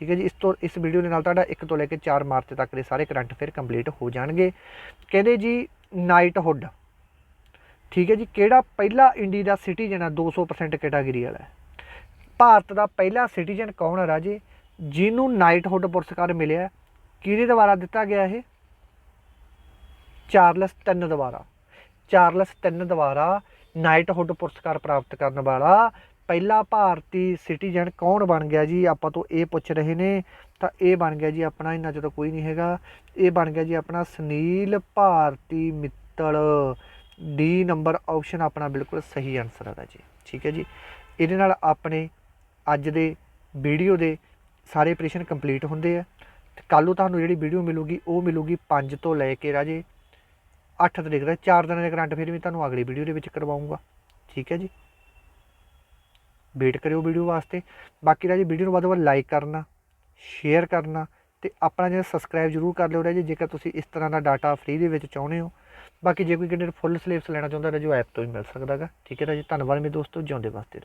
ਠੀਕ ਹੈ ਜੀ? ਇਸ ਤੋਂ, ਇਸ ਵੀਡੀਓ ਦੇ ਨਾਲ ਤੁਹਾਡਾ 1 ਤੋਂ ਲੈ ਕੇ 4 ਮਾਰਚ ਤੱਕ ਦੇ ਸਾਰੇ ਕਰੰਟ ਅਫੇਅਰ ਕੰਪਲੀਟ ਹੋ ਜਾਣਗੇ। ਕਹਿੰਦੇ ਜੀ ਨਾਈਟਹੁੱਡ ਠੀਕ ਹੈ ਜੀ? ਕਿਹੜਾ ਪਹਿਲਾ ਇੰਡੀ ਦਾ ਸਿਟੀਜ਼ਨ ਹੈ 200% ਕੈਟਾਗਰੀ ਵਾਲਾ ਭਾਰਤ ਦਾ ਪਹਿਲਾ ਸਿਟੀਜ਼ਨ ਕੌਣ ਹੈ ਰਾਜੇ? ਜਿਹਨੂੰ ਨਾਈਟਹੁੱਡ ਪੁਰਸਕਾਰ ਮਿਲਿਆ ਕਿਹਦੇ ਦੁਆਰਾ ਦਿੱਤਾ ਗਿਆ ਇਹ? ਚਾਰਲਸ ਤਿੰਨ ਦੁਆਰਾ। ਚਾਰਲਸ ਤਿੰਨ ਦੁਆਰਾ ਨਾਈਟਹੁੱਡ ਪੁਰਸਕਾਰ ਪ੍ਰਾਪਤ ਕਰਨ ਵਾਲਾ ਪਹਿਲਾ ਭਾਰਤੀ ਸਿਟੀਜ਼ਨ ਕੌਣ ਬਣ ਗਿਆ ਜੀ? ਆਪਾਂ ਤੋਂ ਇਹ ਪੁੱਛ ਰਹੇ ਨੇ, ਤਾਂ ਇਹ ਬਣ ਗਿਆ ਜੀ ਆਪਣਾ ਇਹਨਾਂ ਚੋਂ ਤਾਂ ਕੋਈ ਨਹੀਂ ਹੈਗਾ। ਇਹ ਬਣ ਗਿਆ ਜੀ ਆਪਣਾ Sunil Bharti Mittal. D number option ਆਪਣਾ ਬਿਲਕੁਲ ਸਹੀ ਆਨਸਰ ਹੈਗਾ ਜੀ। ਠੀਕ ਹੈ ਜੀ। ਇਹਦੇ ਨਾਲ ਆਪਣੇ ਅੱਜ ਦੇ ਵੀਡੀਓ ਦੇ ਸਾਰੇ ਆਪਰੇਸ਼ਨ ਕੰਪਲੀਟ ਹੁੰਦੇ ਆ। ਤੇ ਕੱਲ੍ਹ ਨੂੰ ਤੁਹਾਨੂੰ ਜਿਹੜੀ ਵੀਡੀਓ ਮਿਲੂਗੀ, ਉਹ ਮਿਲੂਗੀ 5 ਤੋਂ ਲੈ ਕੇ ਰਾਜੇ 8 ਤਰੀਕ ਦਾ 4 ਦਿਨਾਂ ਦੇ ਕਰੰਟ ਫਿਰ ਵੀ ਤੁਹਾਨੂੰ ਅਗਲੀ ਵੀਡੀਓ ਦੇ ਵਿੱਚ ਕਰਵਾਉਂਗਾ। ਠੀਕ ਹੈ ਜੀ? ਵੇਟ ਕਰਿਓ ਵੀਡੀਓ ਵਾਸਤੇ। ਬਾਕੀ ਰਾਜੇ ਵੀਡੀਓ ਨੂੰ ਵੱਧ ਤੋਂ ਵੱਧ ਲਾਈਕ ਕਰਨਾ, ਸ਼ੇਅਰ ਕਰਨਾ ਤੇ ਆਪਣਾ ਜਿਹੜਾ ਸਬਸਕ੍ਰਾਈਬ ਜ਼ਰੂਰ ਕਰ ਲਿਓ ਰਾਜੇ, ਜੇਕਰ ਤੁਸੀਂ ਇਸ ਤਰ੍ਹਾਂ ਦਾ ਡਾਟਾ ਫ੍ਰੀ ਦੇ ਵਿੱਚ ਚਾਹੁੰਦੇ ਹੋ। ਬਾਕੀ ਜੇ ਕੋਈ ਕੈਂਡੀਡੇਟ ਫੁੱਲ ਸਿਲੇਬਸ ਲੈਣਾ ਚਾਹੁੰਦਾ ਰਾਜੇ, ਉਹ ਐਪ ਤੋਂ ਹੀ ਮਿਲ ਸਕਦਾ ਠੀਕ ਹੈ ਰਾਜੇ, ਧੰਨਵਾਦ ਮੇਰੇ ਦੋਸਤੋ, ਜਿਉਂਦੇ ਵਾਸਤੇ ਰਹੋ।